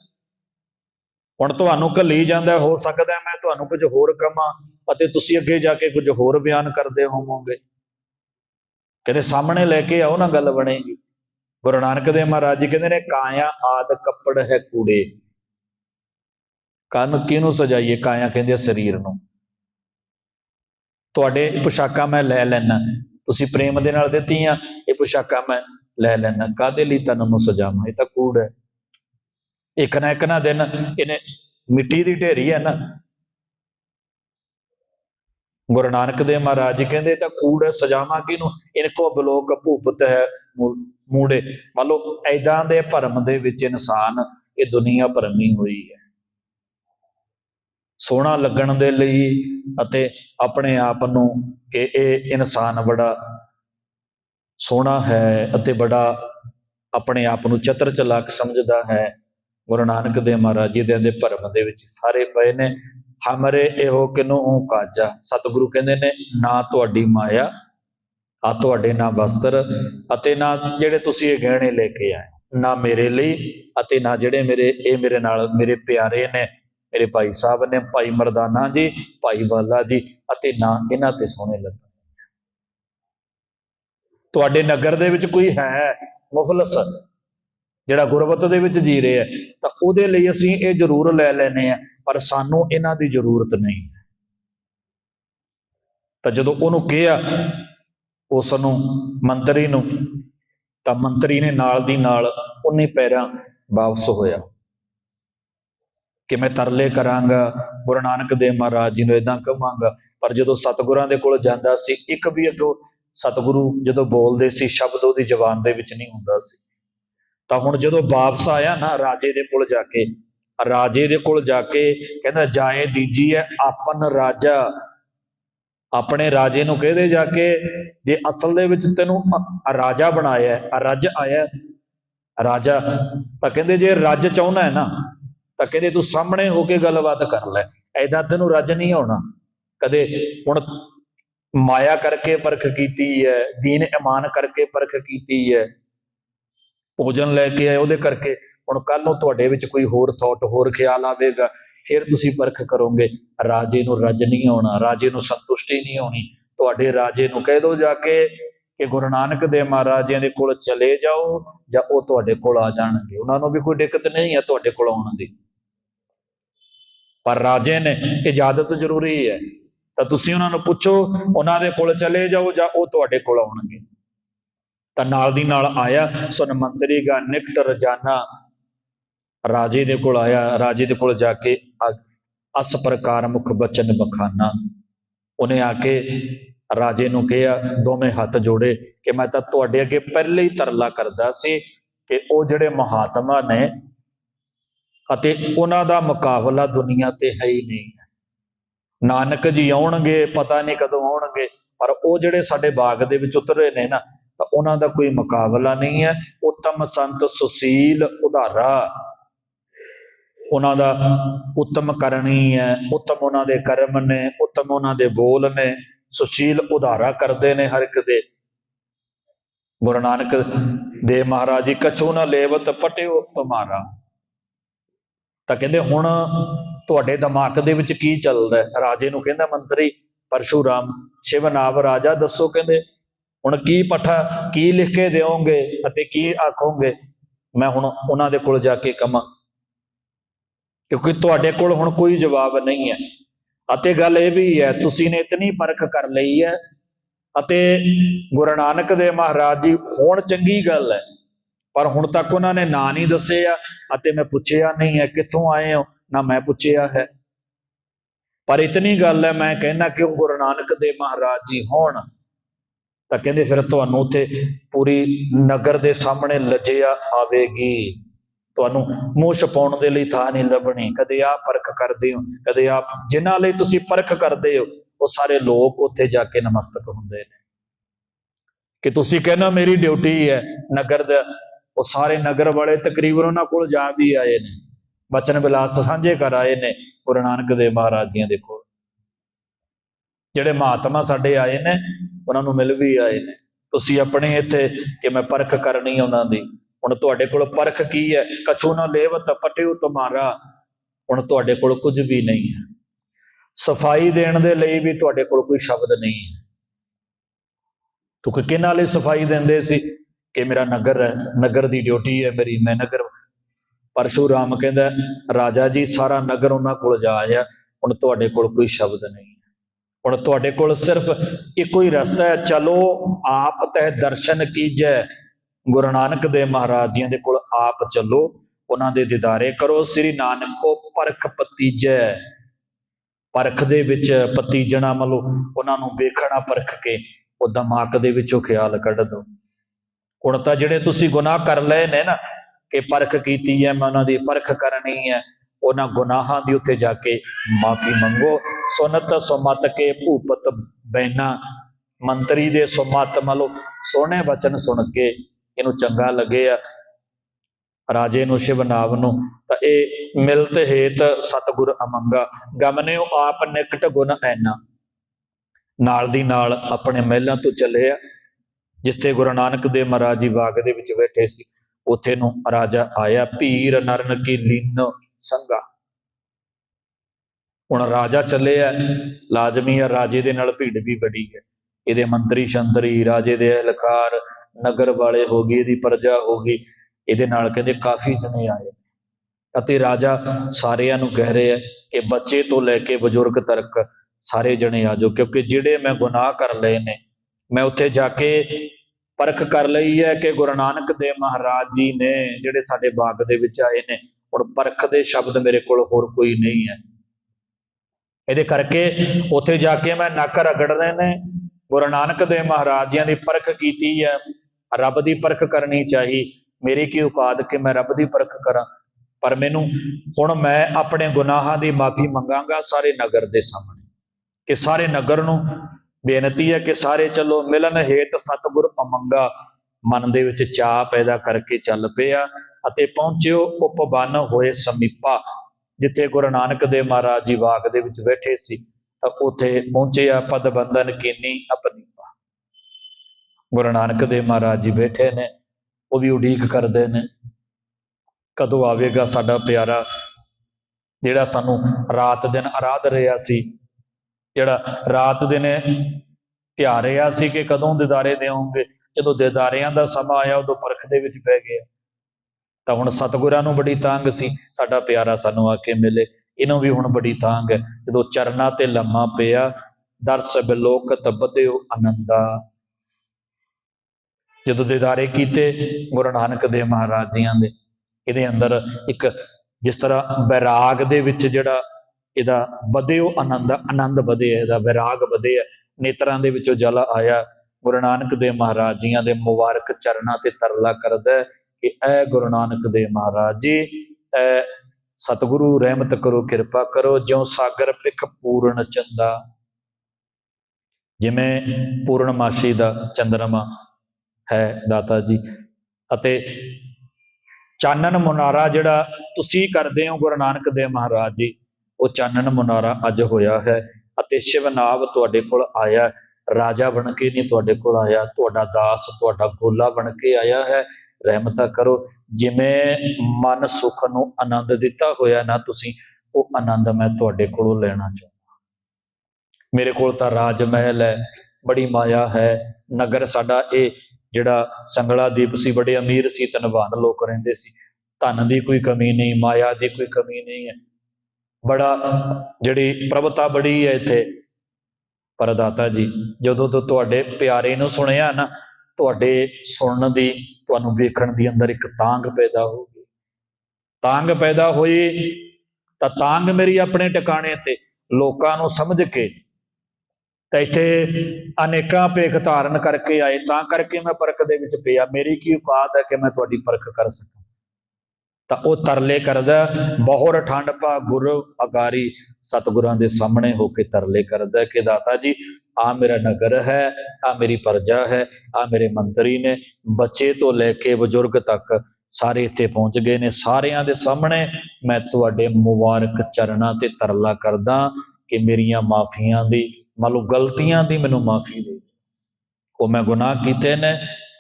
ਹੁਣ ਤੁਹਾਨੂੰ ਘੱਲੀ ਜਾਂਦਾ ਹੋ ਸਕਦਾ ਮੈਂ ਤੁਹਾਨੂੰ ਕੁਝ ਹੋਰ ਕਮਾਂ ਅਤੇ ਤੁਸੀਂ ਅੱਗੇ ਜਾ ਕੇ ਕੁਝ ਹੋਰ ਬਿਆਨ ਕਰਦੇ ਹੋਵੋਗੇ। ਕਹਿੰਦੇ ਸਾਹਮਣੇ ਲੈ ਕੇ ਆਓ ਨਾ ਗੱਲ ਬਣੇਗੀ। ਗੁਰੂ ਨਾਨਕ ਦੇਵ ਮਹਾਰਾਜ ਜੀ ਕਹਿੰਦੇ ਨੇ, ਕਾਇਆ ਆਦ ਕੱਪੜ ਹੈ ਕੂੜੇ। ਕੰਨ ਕਿਹਨੂੰ ਸਜਾਈਏ? ਕਾਇਆ ਕਹਿੰਦੇ ਸਰੀਰ ਨੂੰ। ਤੁਹਾਡੇ ਪੁਸ਼ਾਕਾਂ ਮੈਂ ਲੈ ਲੈਣਾ ਤੁਸੀਂ ਪ੍ਰੇਮ ਦੇ ਨਾਲ ਦਿੱਤੀਆਂ, ਇਹ ਪੁਸ਼ਾਕਾਂ ਮੈਂ ਲੈ ਲੈਣਾ ਕਾਦੇ ਲਈ ਤਨ ਨੂੰ ਸਜਾਵਾਂ? ਇਹ ਤਾਂ ਕੂੜ ਹੈ। ਇੱਕ ਨਾ ਇੱਕ ਨਾ ਦਿਨ ਇਹਨੇ ਮਿੱਟੀ ਦੀ ਢੇਰੀ ਹੈ ਨਾ। ਗੁਰੂ ਨਾਨਕ ਦੇਵ ਮਹਾਰਾਜ ਜੀ ਕਹਿੰਦੇ ਤਾਂ ਕੂੜ ਹੈ ਸਜਾਵਾਂ ਕਿਹਨੂੰ? ਇਨ ਕੋ ਬਲੋਕ ਭੂਪਤ ਹੈ ਮੂ- ਮੂੜੇ। ਮੰਨ ਲਓ ਐਦਾਂ ਦੇ ਭਰਮ ਦੇ ਵਿੱਚ ਇਨਸਾਨ, ਇਹ ਦੁਨੀਆ ਭਰਮੀ ਹੋਈ ਹੈ। ਸੋਹਣਾ ਲੱਗਣ ਦੇ ਲਈ ਅਤੇ ਆਪਣੇ ਆਪ ਨੂੰ ਕਿ ਇਹ ਇਨਸਾਨ ਬੜਾ ਸੋਹਣਾ ਹੈ ਅਤੇ ਬੜਾ ਆਪਣੇ ਆਪ ਨੂੰ ਚਤਰ ਚਲਾਕ ਸਮਝਦਾ ਹੈ। ਗੁਰੂ ਨਾਨਕ ਦੇਵ ਮਹਾਰਾਜ ਜੀ ਦੇ ਭਰਮ ਦੇ ਵਿੱਚ ਸਾਰੇ ਪਏ ਨੇ। ਹਮਰੇ ਇਹੋ ਕਿਨੂ ਕਾਜਾ। ਸਤਿਗੁਰੂ ਕਹਿੰਦੇ ਨੇ, ਨਾ ਤੁਹਾਡੀ ਮਾਇਆ ਆ ਤੁਹਾਡੇ ਨਾ ਵਸਤਰ, ਅਤੇ ਨਾ ਜਿਹੜੇ ਤੁਸੀਂ ਇਹ ਗਹਿਣੇ ਲੈ ਕੇ ਆਏ ਨਾ ਮੇਰੇ ਲਈ, ਅਤੇ ਨਾ ਜਿਹੜੇ ਮੇਰੇ ਇਹ ਮੇਰੇ ਨਾਲ, ਮੇਰੇ ਪਿਆਰੇ ਨੇ। ਮੇਰੇ ਭਾਈ ਸਾਹਿਬ ਨੇ, ਭਾਈ ਮਰਦਾਨਾ ਜੀ, ਭਾਈ ਵਾਲਾ ਜੀ, ਅਤੇ ਨਾ ਇਹਨਾਂ ਤੇ ਸੋਹਣੇ ਲੱਗਣ ਤੁਹਾਡੇ ਨਗਰ ਦੇ ਵਿੱਚ ਕੋਈ ਹੈ ਮੁਫਲਸ? ਜਿਹੜਾ ਗੁਰਬਤ ਦੇ ਵਿੱਚ ਜੀ ਰਿਹਾ ਤਾਂ ਉਹਦੇ ਲਈ ਅਸੀਂ ਇਹ ਜ਼ਰੂਰ ਲੈ ਲੈਨੇ ਆ, ਪਰ ਸਾਨੂੰ ਇਹਨਾਂ ਦੀ ਜ਼ਰੂਰਤ ਨਹੀਂ। ਤਾਂ ਜਦੋਂ ਉਹਨੂੰ ਕਿਹਾ, ਉਸ ਨੂੰ, ਮੰਤਰੀ ਨੂੰ, ਤਾਂ ਮੰਤਰੀ ਨੇ ਨਾਲ ਦੀ ਨਾਲ ਉਨੇ ਪੈਰਾਂ ਵਾਪਸ ਹੋਇਆ। ਕਿ ਮੈਂ ਤਰਲੇ ਕਰਾਂਗਾ, ਗੁਰੂ ਨਾਨਕ ਦੇਵ ਮਹਾਰਾਜ ਜੀ ਨੂੰ ਇਦਾਂ ਕਹਾਂਗਾ, ਪਰ ਜਦੋਂ ਸਤਿਗੁਰਾਂ ਦੇ ਕੋਲ ਜਾਂਦਾ ਸੀ, ਇੱਕ ਵੀ ਅੱਗੋਂ ਸਤਿਗੁਰੂ ਜਦੋਂ ਬੋਲਦੇ ਸੀ, ਸ਼ਬਦ ਉਹਦੀ ਜ਼ੁਬਾਨ ਦੇ ਵਿੱਚ ਨਹੀਂ ਹੁੰਦਾ ਸੀ। ਤਾਂ ਹੁਣ ਜਦੋਂ ਵਾਪਸ ਆਇਆ ਨਾ ਰਾਜੇ ਦੇ ਕੋਲ ਜਾ ਕੇ ਰਾਜੇ ਦੇ ਕੋਲ ਜਾ ਕੇ ਕਹਿੰਦਾ ਜਾਏ ਦੀਜੀ ਹੈ ਆਪਨ ਰਾਜਾ। ਆਪਣੇ ਰਾਜੇ ਨੂੰ ਕਹਦੇ ਜਾ ਕੇ ਜੇ ਅਸਲ ਦੇ ਵਿੱਚ ਤੈਨੂੰ ਰਾਜਾ ਬਣਾਇਆ ਹੈ, ਰੱਜ ਆਇਆ ਰਾਜਾ? ਤਾਂ ਕਹਿੰਦੇ ਜੇ ਰੱਜ ਚਾਹੁੰਦਾ ਹੈ ਨਾ ਤਾਂ ਕਹਿੰਦੇ ਤੂੰ ਸਾਹਮਣੇ ਹੋ ਕੇ ਗੱਲਬਾਤ ਕਰ ਲੈ। ਐਦਾਂ ਤੈਨੂੰ ਰੱਜ ਨਹੀਂ ਆਉਣਾ। ਕਦੇ ਹੁਣ ਮਾਇਆ ਕਰਕੇ ਪਰਖ ਕੀਤੀ ਹੈ ਦੀਨ ਇਮਾਨ ਕਰਕੇ ਪਰਖ ਕੀਤੀ ਹੈ ਭੋਜਨ ਲੈ ਕੇ ਆਏ, ਉਹਦੇ ਕਰਕੇ ਹੁਣ ਕੱਲ ਨੂੰ ਤੁਹਾਡੇ ਵਿੱਚ ਕੋਈ ਹੋਰ ਥਾਟ ਹੋਰ ਖਿਆਲ ਆਵੇਗਾ, ਫਿਰ ਤੁਸੀਂ ਪਰਖ ਕਰੋਗੇ, ਰਾਜੇ ਨੂੰ ਰੱਜ ਨਹੀਂ ਆਉਣਾ, ਰਾਜੇ ਨੂੰ ਸੰਤੁਸ਼ਟੀ ਨਹੀਂ ਆਉਣੀ ਤੁਹਾਡੇ ਰਾਜੇ ਨੂੰ ਕਹਿ ਦਿਓ ਜਾ ਕੇ ਕਿ ਗੁਰੂ ਨਾਨਕ ਦੇ ਮਹਾਰਾਜਿਆਂ ਦੇ ਕੋਲ ਚਲੇ ਜਾਓ, ਜਾਂ ਉਹ ਤੁਹਾਡੇ ਕੋਲ ਆ ਜਾਣਗੇ। ਉਹਨਾਂ ਨੂੰ ਵੀ ਕੋਈ ਦਿੱਕਤ ਨਹੀਂ ਹੈ ਤੁਹਾਡੇ ਕੋਲ ਆਉਣ ਦੀ। ਪਰ ਰਾਜੇ ਨੇ ਇਜਾਜ਼ਤ ਜ਼ਰੂਰੀ ਹੈ। ਤਾਂ ਤੁਸੀਂ ਉਹਨਾਂ ਨੂੰ ਪੁੱਛੋ, ਉਹਨਾਂ ਦੇ ਕੋਲ ਚਲੇ ਜਾਓ ਜਾਂ ਉਹ ਤੁਹਾਡੇ ਕੋਲ ਆਉਣਗੇ। ਤਾਂ ਨਾਲ ਦੀ ਨਾਲ ਆਇਆ ਸੁਨ ਗਾ ਨਿਕਟ ਰਜਾਨਾ ਰਾਜੇ ਦੇ ਕੋਲ ਆਇਆ, ਰਾਜੇ ਦੇ ਕੋਲ ਜਾ ਕੇ ਅਸ ਪ੍ਰਕਾਰ ਮੁਖ ਬਚਨ ਬਖਾਨਾ। ਉਹਨੇ ਆ ਕੇ ਰਾਜੇ ਨੂੰ ਕਿਹਾ, ਦੋਵੇਂ ਹੱਥ ਜੋੜੇ ਕਿ ਮੈਂ ਤਾਂ ਤੁਹਾਡੇ ਅੱਗੇ ਪਹਿਲੇ ਹੀ ਤਰਲਾ ਕਰਦਾ ਸੀ ਕਿ ਉਹ ਜਿਹੜੇ ਮਹਾਤਮਾ ਨੇ ਅਤੇ ਉਹਨਾਂ ਦਾ ਮੁਕਾਬਲਾ ਦੁਨੀਆ ਤੇ ਹੈ ਹੀ ਨਹੀਂ। ਨਾਨਕ ਜੀ ਆਉਣਗੇ, ਪਤਾ ਨਹੀਂ ਕਦੋਂ ਆਉਣਗੇ, ਪਰ ਉਹ ਜਿਹੜੇ ਸਾਡੇ ਬਾਗ ਦੇ ਵਿੱਚ ਉਤਰੇ ਨੇ ਨਾ ਤਾਂ ਉਹਨਾਂ ਦਾ ਕੋਈ ਮੁਕਾਬਲਾ ਨਹੀਂ ਹੈ। ਉੱਤਮ ਸੰਤ ਸੁਸ਼ੀਲ ਉਧਾਰਾ। ਉਹਨਾਂ ਦਾ ਉੱਤਮ ਕਰਨੀ ਹੈ ਉੱਤਮ ਉਹਨਾਂ ਦੇ ਕਰਮ ਨੇ, ਉੱਤਮ ਉਹਨਾਂ ਦੇ ਬੋਲ ਨੇ, ਸੁਸ਼ੀਲ ਉਧਾਰਾ ਕਰਦੇ ਨੇ ਹਰ ਇੱਕ ਦੇ। ਗੁਰੂ ਨਾਨਕ ਦੇ ਮਹਾਰਾਜ ਜੀ, ਕਛੂ ਨਾ ਲੇਵਤ ਪਟਿਓ ਤੁਮਾਰਾ। ਤਾਂ ਕਹਿੰਦੇ ਹੁਣ ਤੁਹਾਡੇ ਦਿਮਾਗ ਦੇ ਵਿੱਚ ਕੀ ਚੱਲਦਾ ਹੈ? ਰਾਜੇ ਨੂੰ ਕਹਿੰਦਾ ਮੰਤਰੀ, ਪਰਸ਼ੂਰਾਮ ਸ਼ਿਵਨਾਵ ਰਾਜਾ ਦੱਸੋ ਕਹਿੰਦੇ। ਹੁਣ ਕੀ ਪੱਠਾ ਕੀ ਲਿਖ ਕੇ ਦਿਓਗੇ ਅਤੇ ਕੀ ਆਖੋਗੇ? ਮੈਂ ਹੁਣ ਉਹਨਾਂ ਦੇ ਕੋਲ ਜਾ ਕੇ ਕਮਾ ਕਿਉਂਕਿ ਤੁਹਾਡੇ ਕੋਲ ਹੁਣ ਕੋਈ ਜਵਾਬ ਨਹੀਂ ਹੈ। ਅਤੇ ਗੱਲ ਇਹ ਵੀ ਹੈ, ਤੁਸੀਂ ਨੇ ਇਤਨੀ ਪਰਖ ਕਰ ਲਈ ਹੈ। ਅਤੇ ਗੁਰੂ ਨਾਨਕ ਦੇ ਮਹਾਰਾਜ ਜੀ, ਹੋਣ ਚੰਗੀ ਗੱਲ ਹੈ। ਪਰ ਹੁਣ ਤੱਕ ਉਹਨਾਂ ਨੇ ਨਾਂ ਨਹੀਂ ਦੱਸਿਆ ਅਤੇ ਮੈਂ ਪੁੱਛਿਆ ਨਹੀਂ ਹੈ, ਕਿੱਥੋਂ ਆਏ ਹੋ? ਨਾ ਮੈਂ ਪੁੱਛਿਆ ਹੈ। ਪਰ ਇਤਨੀ ਗੱਲ ਹੈ, ਮੈਂ ਕਹਿਣਾ ਕਿ ਉਹ ਗੁਰੂ ਨਾਨਕ ਦੇ ਮਹਾਰਾਜ ਜੀ ਹੋਣ। ਤਾਂ ਕਹਿੰਦੇ ਫਿਰ ਤੁਹਾਨੂੰ ਉੱਥੇ ਪੂਰੀ ਨਗਰ ਦੇ ਸਾਹਮਣੇ ਲੱਜਿਆ ਆਵੇਗੀ। ਤੁਹਾਨੂੰ ਮੂੰਹ ਛਪਾਉਣ ਦੇ ਲਈ ਥਾਂ ਨਹੀਂ ਲੱਭਣੀ। ਕਦੇ ਆ ਪਰਖ ਕਰਦੇ ਹੋ, ਕਦੇ ਆ ਜਿਨ੍ਹਾਂ ਲਈ ਤੁਸੀਂ ਪਰਖ ਕਰਦੇ ਹੋ, ਉਹ ਸਾਰੇ ਲੋਕ ਉੱਥੇ ਜਾ ਕੇ ਨਮਸਤਕ ਹੁੰਦੇ ਨੇ। ਕਿ ਤੁਸੀਂ ਕਹਿੰਦੇ ਹੋ, ਮੇਰੀ ਡਿਊਟੀ ਹੈ ਨਗਰ ਦਾ। ਉਹ ਸਾਰੇ ਨਗਰ ਵਾਲੇ ਤਕਰੀਬਨ ਉਹਨਾਂ ਕੋਲ ਜਾ ਵੀ ਆਏ ਨੇ। ਬਚਨ ਵਿਲਾਸ ਸਾਂਝੇ ਕਰ ਆਏ ਨੇ। ਗੁਰੂ ਨਾਨਕ ਦੇਵ ਮਹਾਰਾਜ ਜੀਆਂ ਦੇ ਕੋਲ ਜਿਹੜੇ ਮਹਾਤਮਾ ਸਾਡੇ ਆਏ ਨੇ, ਉਹਨਾਂ ਨੂੰ ਮਿਲ ਵੀ ਆਏ ਨੇ। ਤੁਸੀਂ ਆਪਣੇ ਇੱਥੇ ਕਿ ਮੈਂ ਪਰਖ ਕਰਨੀ ਉਹਨਾਂ ਦੀ। ਹੁਣ ਤੁਹਾਡੇ ਕੋਲ ਪਰਖ ਕੀ ਹੈ? ਕਛੂ ਨਾ ਲੇਵਤ ਪਟਿਓ ਤੁਮਾਰਾ। ਹੁਣ ਤੁਹਾਡੇ ਕੋਲ ਕੁਝ ਵੀ ਨਹੀਂ ਹੈ। ਸਫ਼ਾਈ ਦੇਣ ਦੇ ਲਈ ਵੀ ਤੁਹਾਡੇ ਕੋਲ ਕੋਈ ਸ਼ਬਦ ਨਹੀਂ ਹੈ। ਕਿਉਂਕਿ ਕਿਹਨਾਂ ਲਈ ਸਫ਼ਾਈ ਦਿੰਦੇ ਸੀ? ਕਿ ਮੇਰਾ ਨਗਰ ਹੈ, ਨਗਰ ਦੀ ਡਿਊਟੀ ਹੈ ਮੇਰੀ, ਮੈਂ ਨਗਰ ਪਰਸ਼ੂਰਾਮ ਕਹਿੰਦਾ, ਰਾਜਾ ਜੀ, ਸਾਰਾ ਨਗਰ ਉਹਨਾਂ ਕੋਲ ਜਾ ਆਇਆ। ਹੁਣ ਤੁਹਾਡੇ ਕੋਲ ਕੋਈ ਸ਼ਬਦ ਨਹੀਂ ਹੈ। ਹੁਣ ਤੁਹਾਡੇ ਕੋਲ ਸਿਰਫ ਇੱਕੋ ਹੀ ਰਸਤਾ ਹੈ, ਚਲੋ ਆਪ ਤਹਿ ਦਰਸ਼ਨ ਕੀਜੈ। ਗੁਰੂ ਨਾਨਕ ਦੇ ਮਹਾਰਾਜ ਜੀਆਂ ਦੇ ਕੋਲ ਆਪ ਚੱਲੋ, ਉਹਨਾਂ ਦੇ ਦੀਦਾਰੇ ਕਰੋ, ਸ੍ਰੀ ਨਾਨਕ ਕੋ ਪਰਖ ਪਤੀਜੈ। ਪਰਖ ਦੇ ਵਿੱਚ ਪਤੀਜਣਾ ਮਤਲਬ ਉਹਨਾਂ ਨੂੰ ਵੇਖਣਾ ਪਰਖ ਕੇ ਉਹ ਦਿਮਾਗ ਦੇ ਵਿੱਚੋਂ ਖਿਆਲ ਕੱਢ ਦੋ। ਹੁਣ ਤਾਂ ਜਿਹੜੇ ਤੁਸੀਂ ਗੁਨਾਹ ਕਰ ਲਏ ਨੇ ਨਾ, ਕਿ ਪਰਖ ਕੀਤੀ ਹੈ, ਮੈਂ ਉਹਨਾਂ ਦੀ ਪਰਖ ਕਰਨੀ ਹੈ ਉਹਨਾਂ ਗੁਨਾਹਾਂ ਦੀ ਉੱਥੇ ਜਾ ਕੇ ਮਾਫੀ ਮੰਗੋ। ਸੁਨਤ ਸੁਮਤ ਕੇ ਭੂਪਤ ਬੈਨਾ। ਮੰਤਰੀ ਦੇ ਸੁਮਤ ਮਲੋ। ਸੋਹਣੇ ਵਚਨ ਸੁਣ ਕੇ ਇਹਨੂੰ ਚੰਗਾ ਲੱਗੇ ਆ। ਰਾਜੇ ਨੂੰ ਸ਼ਿਵਨਾਵ ਨੂੰ। ਤਾਂ ਇਹ ਮਿਲਤ ਹੇਤ ਸਤਗੁਰ ਅਮੰਗਾ। ਗਮਨਿਓ ਆਪ ਨਿਕਟ ਗੁਣ ਐਨਾ। ਨਾਲ ਦੀ ਨਾਲ ਆਪਣੇ ਮਹਿਲਾਂ ਤੋਂ ਚੱਲੇ ਆ, ਜਿੱਥੇ ਗੁਰੂ ਨਾਨਕ ਦੇਵ ਮਹਾਰਾਜ ਜੀ ਬਾਗ ਦੇ ਵਿੱਚ ਬੈਠੇ ਸੀ। ਉੱਥੇ ਨੂੰ ਰਾਜਾ ਆਇਆ, ਭੀਰ ਨਰਨ ਕੀ ਲੀਨ? ਸੰਗਾ ਹੁਣ ਰਾਜਾ ਚੱਲੇ ਆ, ਲਾਜ਼ਮੀ ਆ, ਰਾਜੇ ਦੇ ਨਾਲ ਭੀੜ ਵੀ ਬੜੀ ਹੈ। ਇਹਦੇ ਮੰਤਰੀ ਸ਼ੰਤਰੀ, ਰਾਜੇ ਦੇ ਅਹਲਕਾਰ, ਨਗਰ ਵਾਲੇ ਹੋ ਗਏ, ਇਹਦੀ ਪ੍ਰਜਾ ਹੋ ਗਈ। ਇਹਦੇ ਨਾਲ ਕਹਿੰਦੇ ਕਾਫੀ ਜਣੇ ਆਏ। ਅਤੇ ਰਾਜਾ ਸਾਰਿਆਂ ਨੂੰ ਕਹਿ ਰਿਹਾ ਕਿ ਬੱਚੇ ਤੋਂ ਲੈ ਕੇ ਬਜ਼ੁਰਗ ਤੱਕ ਸਾਰੇ ਜਣੇ ਆ ਜਾਓ, ਕਿਉਂਕਿ ਜਿਹੜੇ ਮੈਂ ਗੁਨਾਹ ਕਰ ਲਏ ਨੇ, ਮੈਂ ਉੱਥੇ ਜਾ ਕੇ ਪਰਖ ਕਰ ਲਈ ਹੈ ਕਿ ਗੁਰੂ ਨਾਨਕ ਦੇਵ ਮਹਾਰਾਜ ਜੀ ਨੇ ਜਿਹੜੇ ਸਾਡੇ ਬਾਗ ਦੇ ਵਿੱਚ ਆਏ ਨੇ ਹੁਣ ਪਰਖ ਦੇ ਸ਼ਬਦ ਮੇਰੇ ਕੋਲ ਹੋਰ ਕੋਈ ਨਹੀਂ ਹੈ। ਇਹਦੇ ਕਰਕੇ ਉੱਥੇ ਜਾ ਕੇ ਮੈਂ ਨੱਕ ਰਗੜ ਰਹੇ ਨੇ ਗੁਰੂ ਨਾਨਕ ਦੇਵ ਮਹਾਰਾਜ ਜੀਆਂ ਦੀ ਪਰਖ ਕੀਤੀ ਹੈ। ਰੱਬ ਦੀ ਪਰਖ ਕਰਨੀ ਚਾਹੀ। ਮੇਰੀ ਕੀ ਔਕਾਤ ਕਿ ਮੈਂ ਰੱਬ ਦੀ ਪਰਖ ਕਰਾਂ। ਪਰ ਮੈਨੂੰ ਹੁਣ ਮੈਂ ਆਪਣੇ ਗੁਨਾਹਾਂ ਦੀ ਮਾਫੀ ਮੰਗਾਂਗਾ ਸਾਰੇ ਨਗਰ ਦੇ ਸਾਹਮਣੇ। ਕਿ ਸਾਰੇ ਨਗਰ ਨੂੰ ਬੇਨਤੀ ਹੈ ਕਿ ਸਾਰੇ ਚੱਲੋ, ਮਿਲਨ ਹੇਤ ਸਤਿਗੁਰ ਅਮੰਗਾ ਮਨ ਦੇ ਵਿੱਚ ਚਾਹ ਪੈਦਾ ਕਰਕੇ ਚੱਲ ਪਿਆ। ਅਤੇ ਪਹੁੰਚਿਓ ਉਪਬਨ ਹੋਏ ਸਮੀਪਾ, ਜਿੱਥੇ ਗੁਰੂ ਨਾਨਕ ਦੇਵ ਮਹਾਰਾਜ ਜੀ ਵਾਕ ਦੇ ਵਿੱਚ ਬੈਠੇ ਸੀ, ਤਾਂ ਉੱਥੇ ਪਹੁੰਚੇ ਆ ਪਦ ਬੰਧਨ ਕੀਨੀ ਆਪਣੀ ਗੁਰੂ ਨਾਨਕ ਦੇਵ ਮਹਾਰਾਜ ਜੀ ਬੈਠੇ ਨੇ, ਉਹ ਵੀ ਉਡੀਕ ਕਰਦੇ ਨੇ, ਕਦੋਂ ਆਵੇਗਾ ਸਾਡਾ ਪਿਆਰਾ, ਜਿਹੜਾ ਸਾਨੂੰ ਰਾਤ ਦਿਨ ਆਰਾਧ ਰਿਹਾ ਸੀ, ਜਿਹੜਾ ਰਾਤ ਦਿਨ ਧਿਆ ਰਿਹਾ ਸੀ ਕਿ ਕਦੋਂ ਦਿਦਾਰੇ ਦੇਵੋਗੇ? ਜਦੋਂ ਦਿਦਾਰਿਆਂ ਦਾ ਸਮਾਂ ਆਇਆ, ਉਦੋਂ ਪਰਖ ਦੇ ਵਿੱਚ ਪੈ ਗਿਆ। ਤਾਂ ਹੁਣ ਸਤਿਗੁਰਾਂ ਨੂੰ ਬੜੀ ਤਾਂਗ ਸੀ, ਸਾਡਾ ਪਿਆਰਾ ਸਾਨੂੰ ਆ ਕੇ ਮਿਲੇ। ਇਹਨੂੰ ਵੀ ਹੁਣ ਬੜੀ ਤਾਂਗ ਹੈ। ਜਦੋਂ ਚਰਨਾਂ ਤੇ ਲੰਮਾ ਪਿਆ, ਦਰਸ ਬਿਲੋਕਤ ਬਦਿਓ ਆਨੰਦਾ। ਜਦੋਂ ਦਿਦਾਰੇ ਕੀਤੇ ਗੁਰੂ ਨਾਨਕ ਦੇਵ ਮਹਾਰਾਜ ਜੀਆਂ ਦੇ, ਇਹਦੇ ਅੰਦਰ ਇੱਕ ਜਿਸ ਤਰ੍ਹਾਂ ਵਿਰਾਗ ਦੇ ਵਿੱਚ ਜਿਹੜਾ ਇਹਦਾ ਵਧਿਓ ਆਨੰਦ ਆਨੰਦ ਵਧਿਆ ਇਹਦਾ ਵਿਰਾਗ ਵਧਿਆ ਨੇਤਰਾਂ ਦੇ ਵਿੱਚੋਂ ਜਲ ਆਇਆ। ਗੁਰੂ ਨਾਨਕ ਦੇਵ ਮਹਾਰਾਜ ਜੀਆਂ ਦੇ ਮੁਬਾਰਕ ਚਰਨਾਂ ਤੇ ਤਰਲਾ ਕਰਦਾ ਕਿ ਐ ਗੁਰੂ ਨਾਨਕ ਦੇਵ ਮਹਾਰਾਜ ਜੀ, ਐ ਸਤਿਗੁਰੂ ਰਹਿਮਤ ਕਰੋ, ਕਿਰਪਾ ਕਰੋ, ਜਿਉ ਸਾਗਰ ਪਿਖ ਪੂਰਨ ਚੰਦਾ ਜਿਵੇਂ ਪੂਰਨਮਾਸ਼ੀ ਦਾ ਚੰਦਰਮਾ ਹੈ ਦਾਤਾ ਜੀ। ਅਤੇ ਚਾਨਣ ਮੁਨਾਰਾ ਜਿਹੜਾ ਤੁਸੀਂ ਕਰਦੇ ਹੋ ਗੁਰੂ ਨਾਨਕ ਦੇਵ ਮਹਾਰਾਜ ਜੀ, ਉਹ ਚਾਨਣ ਮੁਨਾਰਾ ਅੱਜ ਹੋਇਆ ਹੈ ਅਤੇ ਸ਼ਿਵਨਾਵ ਤੁਹਾਡੇ ਕੋਲ ਆਇਆ ਰਾਜਾ ਬਣ ਕੇ ਨਹੀਂ ਤੁਹਾਡੇ ਕੋਲ ਆਇਆ, ਤੁਹਾਡਾ ਦਾਸ, ਤੁਹਾਡਾ ਗੋਲਾ ਬਣ ਕੇ ਆਇਆ ਹੈ, ਰਹਿਮਤਾ ਕਰੋ। ਜਿਵੇਂ ਮਨ ਸੁਖ ਨੂੰ ਆਨੰਦ ਦਿੱਤਾ ਹੋਇਆ ਨਾ ਤੁਸੀਂ, ਉਹ ਆਨੰਦ ਮੈਂ ਤੁਹਾਡੇ ਕੋਲੋਂ ਲੈਣਾ ਚਾਹੁੰਦਾ। ਮੇਰੇ ਕੋਲ ਤਾਂ ਰਾਜ ਮਹਿਲ ਹੈ, ਬੜੀ ਮਾਇਆ ਹੈ, ਨਗਰ ਸਾਡਾ ਇਹ ਜਿਹੜਾ ਸੰਗਲਾ ਦੀਪ ਸੀ, ਬੜੇ ਅਮੀਰ ਸੀ, ਧਨਵਾਨ ਲੋਕ ਰਹਿੰਦੇ ਸੀ। ਧਨ ਦੀ ਕੋਈ ਕਮੀ ਨਹੀਂ, ਮਾਇਆ ਦੀ ਕੋਈ ਕਮੀ ਨਹੀਂ ਹੈ। ਬੜਾ ਜਿਹੜੀ ਪ੍ਰਭਤਾ ਬੜੀ ਹੈ ਇੱਥੇ ਪਰ ਦਾਤਾ ਜੀ, ਜਦੋਂ ਤੋਂ ਤੁਹਾਡੇ ਪਿਆਰੇ ਨੂੰ ਸੁਣਿਆ ਨਾ, ਤੁਹਾਡੇ ਸੁਣਨ ਦੀ, ਤੁਹਾਨੂੰ ਵੇਖਣ ਦੀ ਅੰਦਰ ਇੱਕ ਤਾਂਗ ਪੈਦਾ ਹੋ ਗਈ। ਤਾਂਗ ਪੈਦਾ ਹੋਈ, ਤਾਂ ਤਾਂਗ ਮੇਰੀ ਆਪਣੇ ਟਿਕਾਣੇ ਤੇ ਲੋਕਾਂ ਨੂੰ ਸਮਝ ਕੇ ਤਾਂ ਇੱਥੇ ਅਨੇਕਾਂ ਭੇਖ ਧਾਰਨ ਕਰਕੇ ਆਏ, ਤਾਂ ਕਰਕੇ ਮੈਂ ਪਰਖ ਦੇ ਵਿੱਚ ਪਿਆ। ਮੇਰੀ ਕੀ ਔਕਾਤ ਹੈ ਕਿ ਮੈਂ ਤੁਹਾਡੀ ਪਰਖ ਕਰ ਸਕਾਂ। ਤਾਂ ਉਹ ਤਰਲੇ ਕਰਦਾ, ਬਹੁਤ ਠੰਡ ਪਾ ਗੁਰ ਅਗਾਰੀ ਸਤਿਗੁਰਾਂ ਦੇ ਸਾਹਮਣੇ ਹੋ ਕੇ ਤਰਲੇ ਕਰਦਾ ਕਿ ਦਾਤਾ ਜੀ ਆ ਮੇਰਾ ਨਗਰ ਹੈ ਆ ਮੇਰੀ ਪਰਜਾ ਹੈ ਆ ਮੇਰੇ ਮੰਤਰੀ ਨੇ, ਬੱਚੇ ਤੋਂ ਲੈ ਕੇ ਬਜ਼ੁਰਗ ਤੱਕ ਸਾਰੇ ਇੱਥੇ ਪਹੁੰਚ ਗਏ ਨੇ। ਸਾਰਿਆਂ ਦੇ ਸਾਹਮਣੇ ਮੈਂ ਤੁਹਾਡੇ ਮੁਬਾਰਕ ਚਰਨਾਂ ਤੇ ਤਰਲਾ ਕਰਦਾ ਕਿ ਮੇਰੀਆਂ ਮਾਫੀਆਂ ਦੀ ਮਤਲਬ ਗਲਤੀਆਂ ਦੀ ਮੈਨੂੰ ਮਾਫੀ ਦੇ ਦਿਓ। ਉਹ ਮੈਂ ਗੁਨਾਹ ਕੀਤੇ ਨੇ,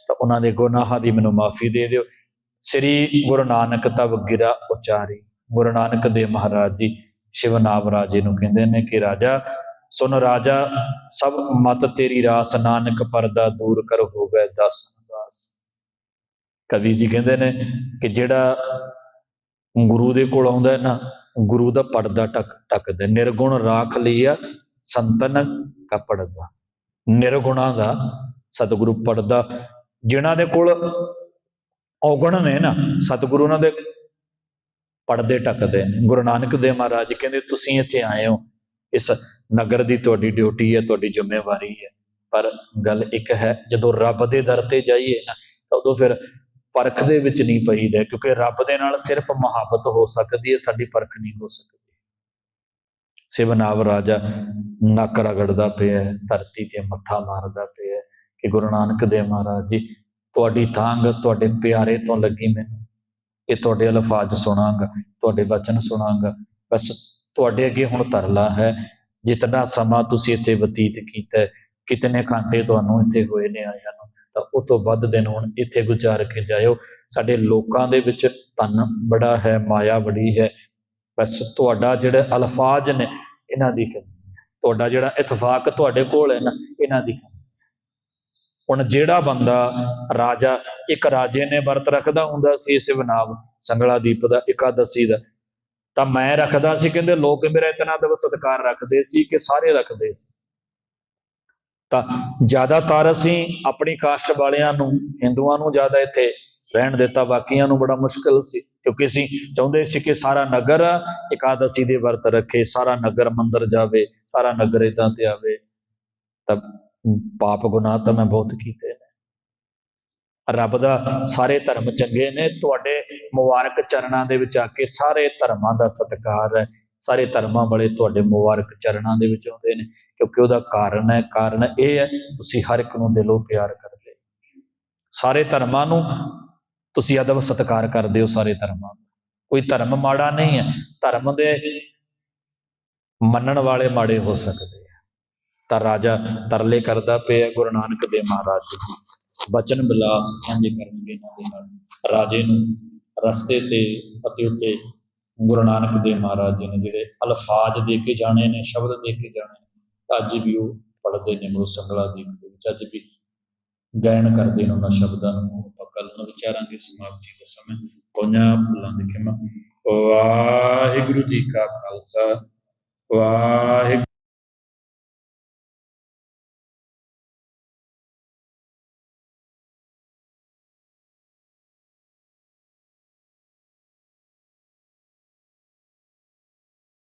ਤਾਂ ਉਹਨਾਂ ਦੇ ਗੁਨਾਹਾਂ ਦੀ ਮੈਨੂੰ ਮਾਫੀ ਦੇ ਦਿਓ। ਸ੍ਰੀ ਗੁਰੂ ਨਾਨਕ ਤਵ ਗਿਰਾ ਉਚਾਰੀ। ਗੁਰੂ ਨਾਨਕ ਦੇਵ ਮਹਾਰਾਜ ਜੀ ਸ਼ਿਵਨਾਮ ਰਾਜੇ ਨੂੰ ਕਹਿੰਦੇ ਨੇ ਕਿ ਰਾਜਾ ਸੁਨ ਰਾਜਾ, ਸਭ ਮਤ ਤੇਰੀ ਰਾਸ ਨਾਨਕ ਪਰਦਾ ਦੂਰ ਕਰ ਹੋਵੇ ਦਸ ਦਾਸ। ਕਵੀ ਜੀ ਕਹਿੰਦੇ ਨੇ ਕਿ ਜਿਹੜਾ ਗੁਰੂ ਦੇ ਕੋਲ ਆਉਂਦਾ ਨਾ, ਗੁਰੂ ਦਾ ਪਰਦਾ ਟਕ, ਟਕਦਾ ਨਿਰਗੁਣ ਰਾਖ ਲਿਆ ਸੰਤਨ ਕਪੜਦਾ। ਨਿਰਗੁਣਾ ਦਾ ਸਤਿਗੁਰੂ ਪੜਦਾ। ਜਿਨ੍ਹਾਂ ਦੇ ਕੋਲ ਔਗਣ ਨੇ ਨਾ ਸਤਿਗੁਰੂ ਉਹਨਾਂ ਦੇ ਪੜਦੇ ਟਕਦੇ ਨੇ। ਗੁਰੂ ਨਾਨਕ ਦੇਵ ਮਹਾਰਾਜ ਕਹਿੰਦੇ, ਤੁਸੀਂ ਇੱਥੇ ਆਏ ਹੋ। ਇਸ ਨਗਰ ਦੀ ਤੁਹਾਡੀ ਡਿਊਟੀ ਹੈ, ਤੁਹਾਡੀ ਜ਼ਿੰਮੇਵਾਰੀ ਹੈ। ਪਰ ਗੱਲ ਇੱਕ ਹੈ, ਜਦੋਂ ਰੱਬ ਦੇ ਦਰ ਤੇ ਜਾਈਏ ਨਾ, ਤਾਂ ਉਦੋਂ ਫਿਰ ਪਰਖ ਦੇ ਵਿੱਚ ਨਹੀਂ ਪਈਦਾ, ਕਿਉਂਕਿ ਰੱਬ ਦੇ ਨਾਲ ਸਿਰਫ ਮੁਹੱਬਤ ਹੋ ਸਕਦੀ ਹੈ, ਸਾਡੀ ਪਰਖ ਨਹੀਂ ਹੋ ਸਕਦੀ। ਸਿਵਨਾਵ ਰਾਜਾ ਨੱਕ ਰਗੜਦਾ ਪਿਆ ਧਰਤੀ ਤੇ ਮੱਥਾ ਮਾਰਦਾ ਪਿਆ ਕਿ ਗੁਰੂ ਨਾਨਕ ਦੇਵ ਮਹਾਰਾਜ ਜੀ ਤੁਹਾਡੀ ਥਾਂਗ ਤੁਹਾਡੇ ਪਿਆਰੇ ਤੋਂ ਲੱਗੀ ਮੈਨੂੰ। ਕਿ ਤੁਹਾਡੇ ਅਲਫਾਜ਼ ਸੁਣਾਂਗਾ, ਤੁਹਾਡੇ ਵਚਨ ਸੁਣਾਂਗਾ। ਬਸ ਤੁਹਾਡੇ ਅੱਗੇ ਹੁਣ ਤਰਲਾ ਹੈ। ਜਿਤਨਾ ਸਮਾਂ ਤੁਸੀਂ ਇੱਥੇ ਬਤੀਤ ਕੀਤਾ ਕਿਤਨੇ ਘੰਟੇ ਤੁਹਾਨੂੰ ਇੱਥੇ ਹੋਏ ਨੇ ਆਇਆ ਨੂੰ, ਤਾਂ ਉਹ ਤੋਂ ਵੱਧ ਦਿਨ ਹੁਣ ਇੱਥੇ ਗੁਜ਼ਾਰ ਕੇ ਜਾਇਓ। ਸਾਡੇ ਲੋਕਾਂ ਦੇ ਵਿੱਚ ਧਨ ਬੜਾ ਹੈ, ਮਾਇਆ ਬੜੀ ਹੈ। ਬਸ ਤੁਹਾਡਾ ਜਿਹੜੇ ਅਲਫਾਜ਼ ਨੇ, ਇਹਨਾਂ ਦੀ ਕਮੀ ਤੁਹਾਡਾ ਜਿਹੜਾ ਇਤਫਾਕ ਤੁਹਾਡੇ ਕੋਲ ਹੈ ਨਾ, ਇਹਨਾਂ ਦੀ ਕਮੀ ਹੁਣ ਜਿਹੜਾ ਬੰਦਾ ਰਾਜਾ, ਇੱਕ ਰਾਜੇ ਨੇ ਵਰਤ ਰੱਖਦਾ ਹੁੰਦਾ ਸੀ, ਇਸ ਬਨਾਵ ਸੰਗਲਾ ਦੀਪ ਦਾ ਇਕਾਦਸੀ ਦਾ। ਤਾਂ ਮੈਂ ਰੱਖਦਾ ਸੀ, ਕਹਿੰਦੇ ਲੋਕ ਮੇਰਾ ਇਤਨਾ ਦਵ ਸਤਿਕਾਰ ਰੱਖਦੇ ਸੀ ਕਿ ਸਾਰੇ ਰੱਖਦੇ ਸੀ। ਤਾਂ ਜ਼ਿਆਦਾਤਰ ਅਸੀਂ ਆਪਣੀ ਕਾਸਟ ਵਾਲਿਆਂ ਨੂੰ, ਹਿੰਦੂਆਂ ਨੂੰ ਜ਼ਿਆਦਾ ਇੱਥੇ ਰਹਿਣ ਦਿੱਤਾ, ਬਾਕੀਆਂ ਨੂੰ ਬੜਾ ਮੁਸ਼ਕਲ ਸੀ। ਕਿਉਂਕਿ ਅਸੀਂ ਚਾਹੁੰਦੇ ਸੀ ਕਿ ਸਾਰਾ ਨਗਰ ਇਕਾਦਸੀ ਦੇ ਵਰਤ ਰੱਖੇ, ਸਾਰਾ ਨਗਰ ਮੰਦਰ ਜਾਵੇ, ਸਾਰਾ ਨਗਰ ਇਦਾਂ ਤੇ ਆਵੇ। ਤਾਂ ਪਾਪ ਗੁਨਾਹ ਤਾਂ ਮੈਂ ਬਹੁਤ ਕੀਤੇ ਨੇ। ਰੱਬ ਦਾ ਸਾਰੇ ਧਰਮ ਚੰਗੇ ਨੇ, ਤੁਹਾਡੇ ਮੁਬਾਰਕ ਚਰਨਾਂ ਦੇ ਵਿੱਚ ਆ ਕੇ ਸਾਰੇ ਧਰਮਾਂ ਦਾ ਸਤਿਕਾਰ ਹੈ। ਸਾਰੇ ਧਰਮਾਂ ਵਾਲੇ ਤੁਹਾਡੇ ਮੁਬਾਰਕ ਚਰਨਾਂ ਦੇ ਵਿੱਚ ਆਉਂਦੇ ਨੇ, ਕਿਉਂਕਿ ਉਹਦਾ ਕਾਰਨ ਹੈ, ਕਾਰਨ ਇਹ ਹੈ, ਤੁਸੀਂ ਹਰ ਇੱਕ ਨੂੰ ਦਿਲੋਂ ਪਿਆਰ ਕਰਦੇ ਸਾਰੇ ਧਰਮਾਂ ਨੂੰ ਤੁਸੀਂ ਅਦਬ ਸਤਿਕਾਰ ਕਰਦੇ ਹੋ ਸਾਰੇ ਧਰਮਾਂ ਦਾ ਕੋਈ ਧਰਮ ਮਾੜਾ ਨਹੀਂ ਹੈ, ਧਰਮ ਦੇ ਮੰਨਣ ਵਾਲੇ ਮਾੜੇ ਹੋ ਸਕਦੇ। ਤਾਂ ਰਾਜਾ ਤਰਲੇ ਕਰਦਾ ਪਿਆ ਗੁਰੂ ਨਾਨਕ ਦੇਵ ਮਹਾਰਾਜ ਜੀ ਬਚਨ ਬਿਲਾਸ ਸਾਂਝੇ ਕਰਨਗੇ ਇਹਨਾਂ ਦੇ ਨਾਲ। ਰਾਜੇ ਨੂੰ ਰਸਤੇ ਤੇ ਅਤੇ ਉੱਤੇ ਗੁਰੂ ਨਾਨਕ ਦੇਵ ਮਹਾਰਾਜ ਜੀ ਨੇ ਜਿਹੜੇ ਅਲਫਾਜ਼ ਦੇ ਕੇ ਜਾਣੇ ਨੇ, ਸ਼ਬਦ ਦੇ ਕੇ ਜਾਣੇ ਨੇ, ਅੱਜ ਵੀ ਉਹ ਪੜ੍ਹਦੇ ਨੇ ਗੁਰੂ ਸੰਗਲਾ ਦੀ ਦੇ ਵਿੱਚ ਅੱਜ ਵੀ ਗਾਇਨ ਕਰਦੇ ਨੇ ਉਹਨਾਂ ਸ਼ਬਦਾਂ ਨੂੰ। ਆਪਾਂ ਕੱਲ ਨੂੰ ਵਿਚਾਰਾਂਗੇ ਸਮਾਪਤੀ ਦਾ ਸਮੇਂ। ਕੋਨਾ ਬੁਲੰਦ ਖਿਮਾ। ਵਾਹਿਗੁਰੂ ਜੀ ਕਾ ਖਾਲਸਾ। ਵਾਹਿਗੁਰੂ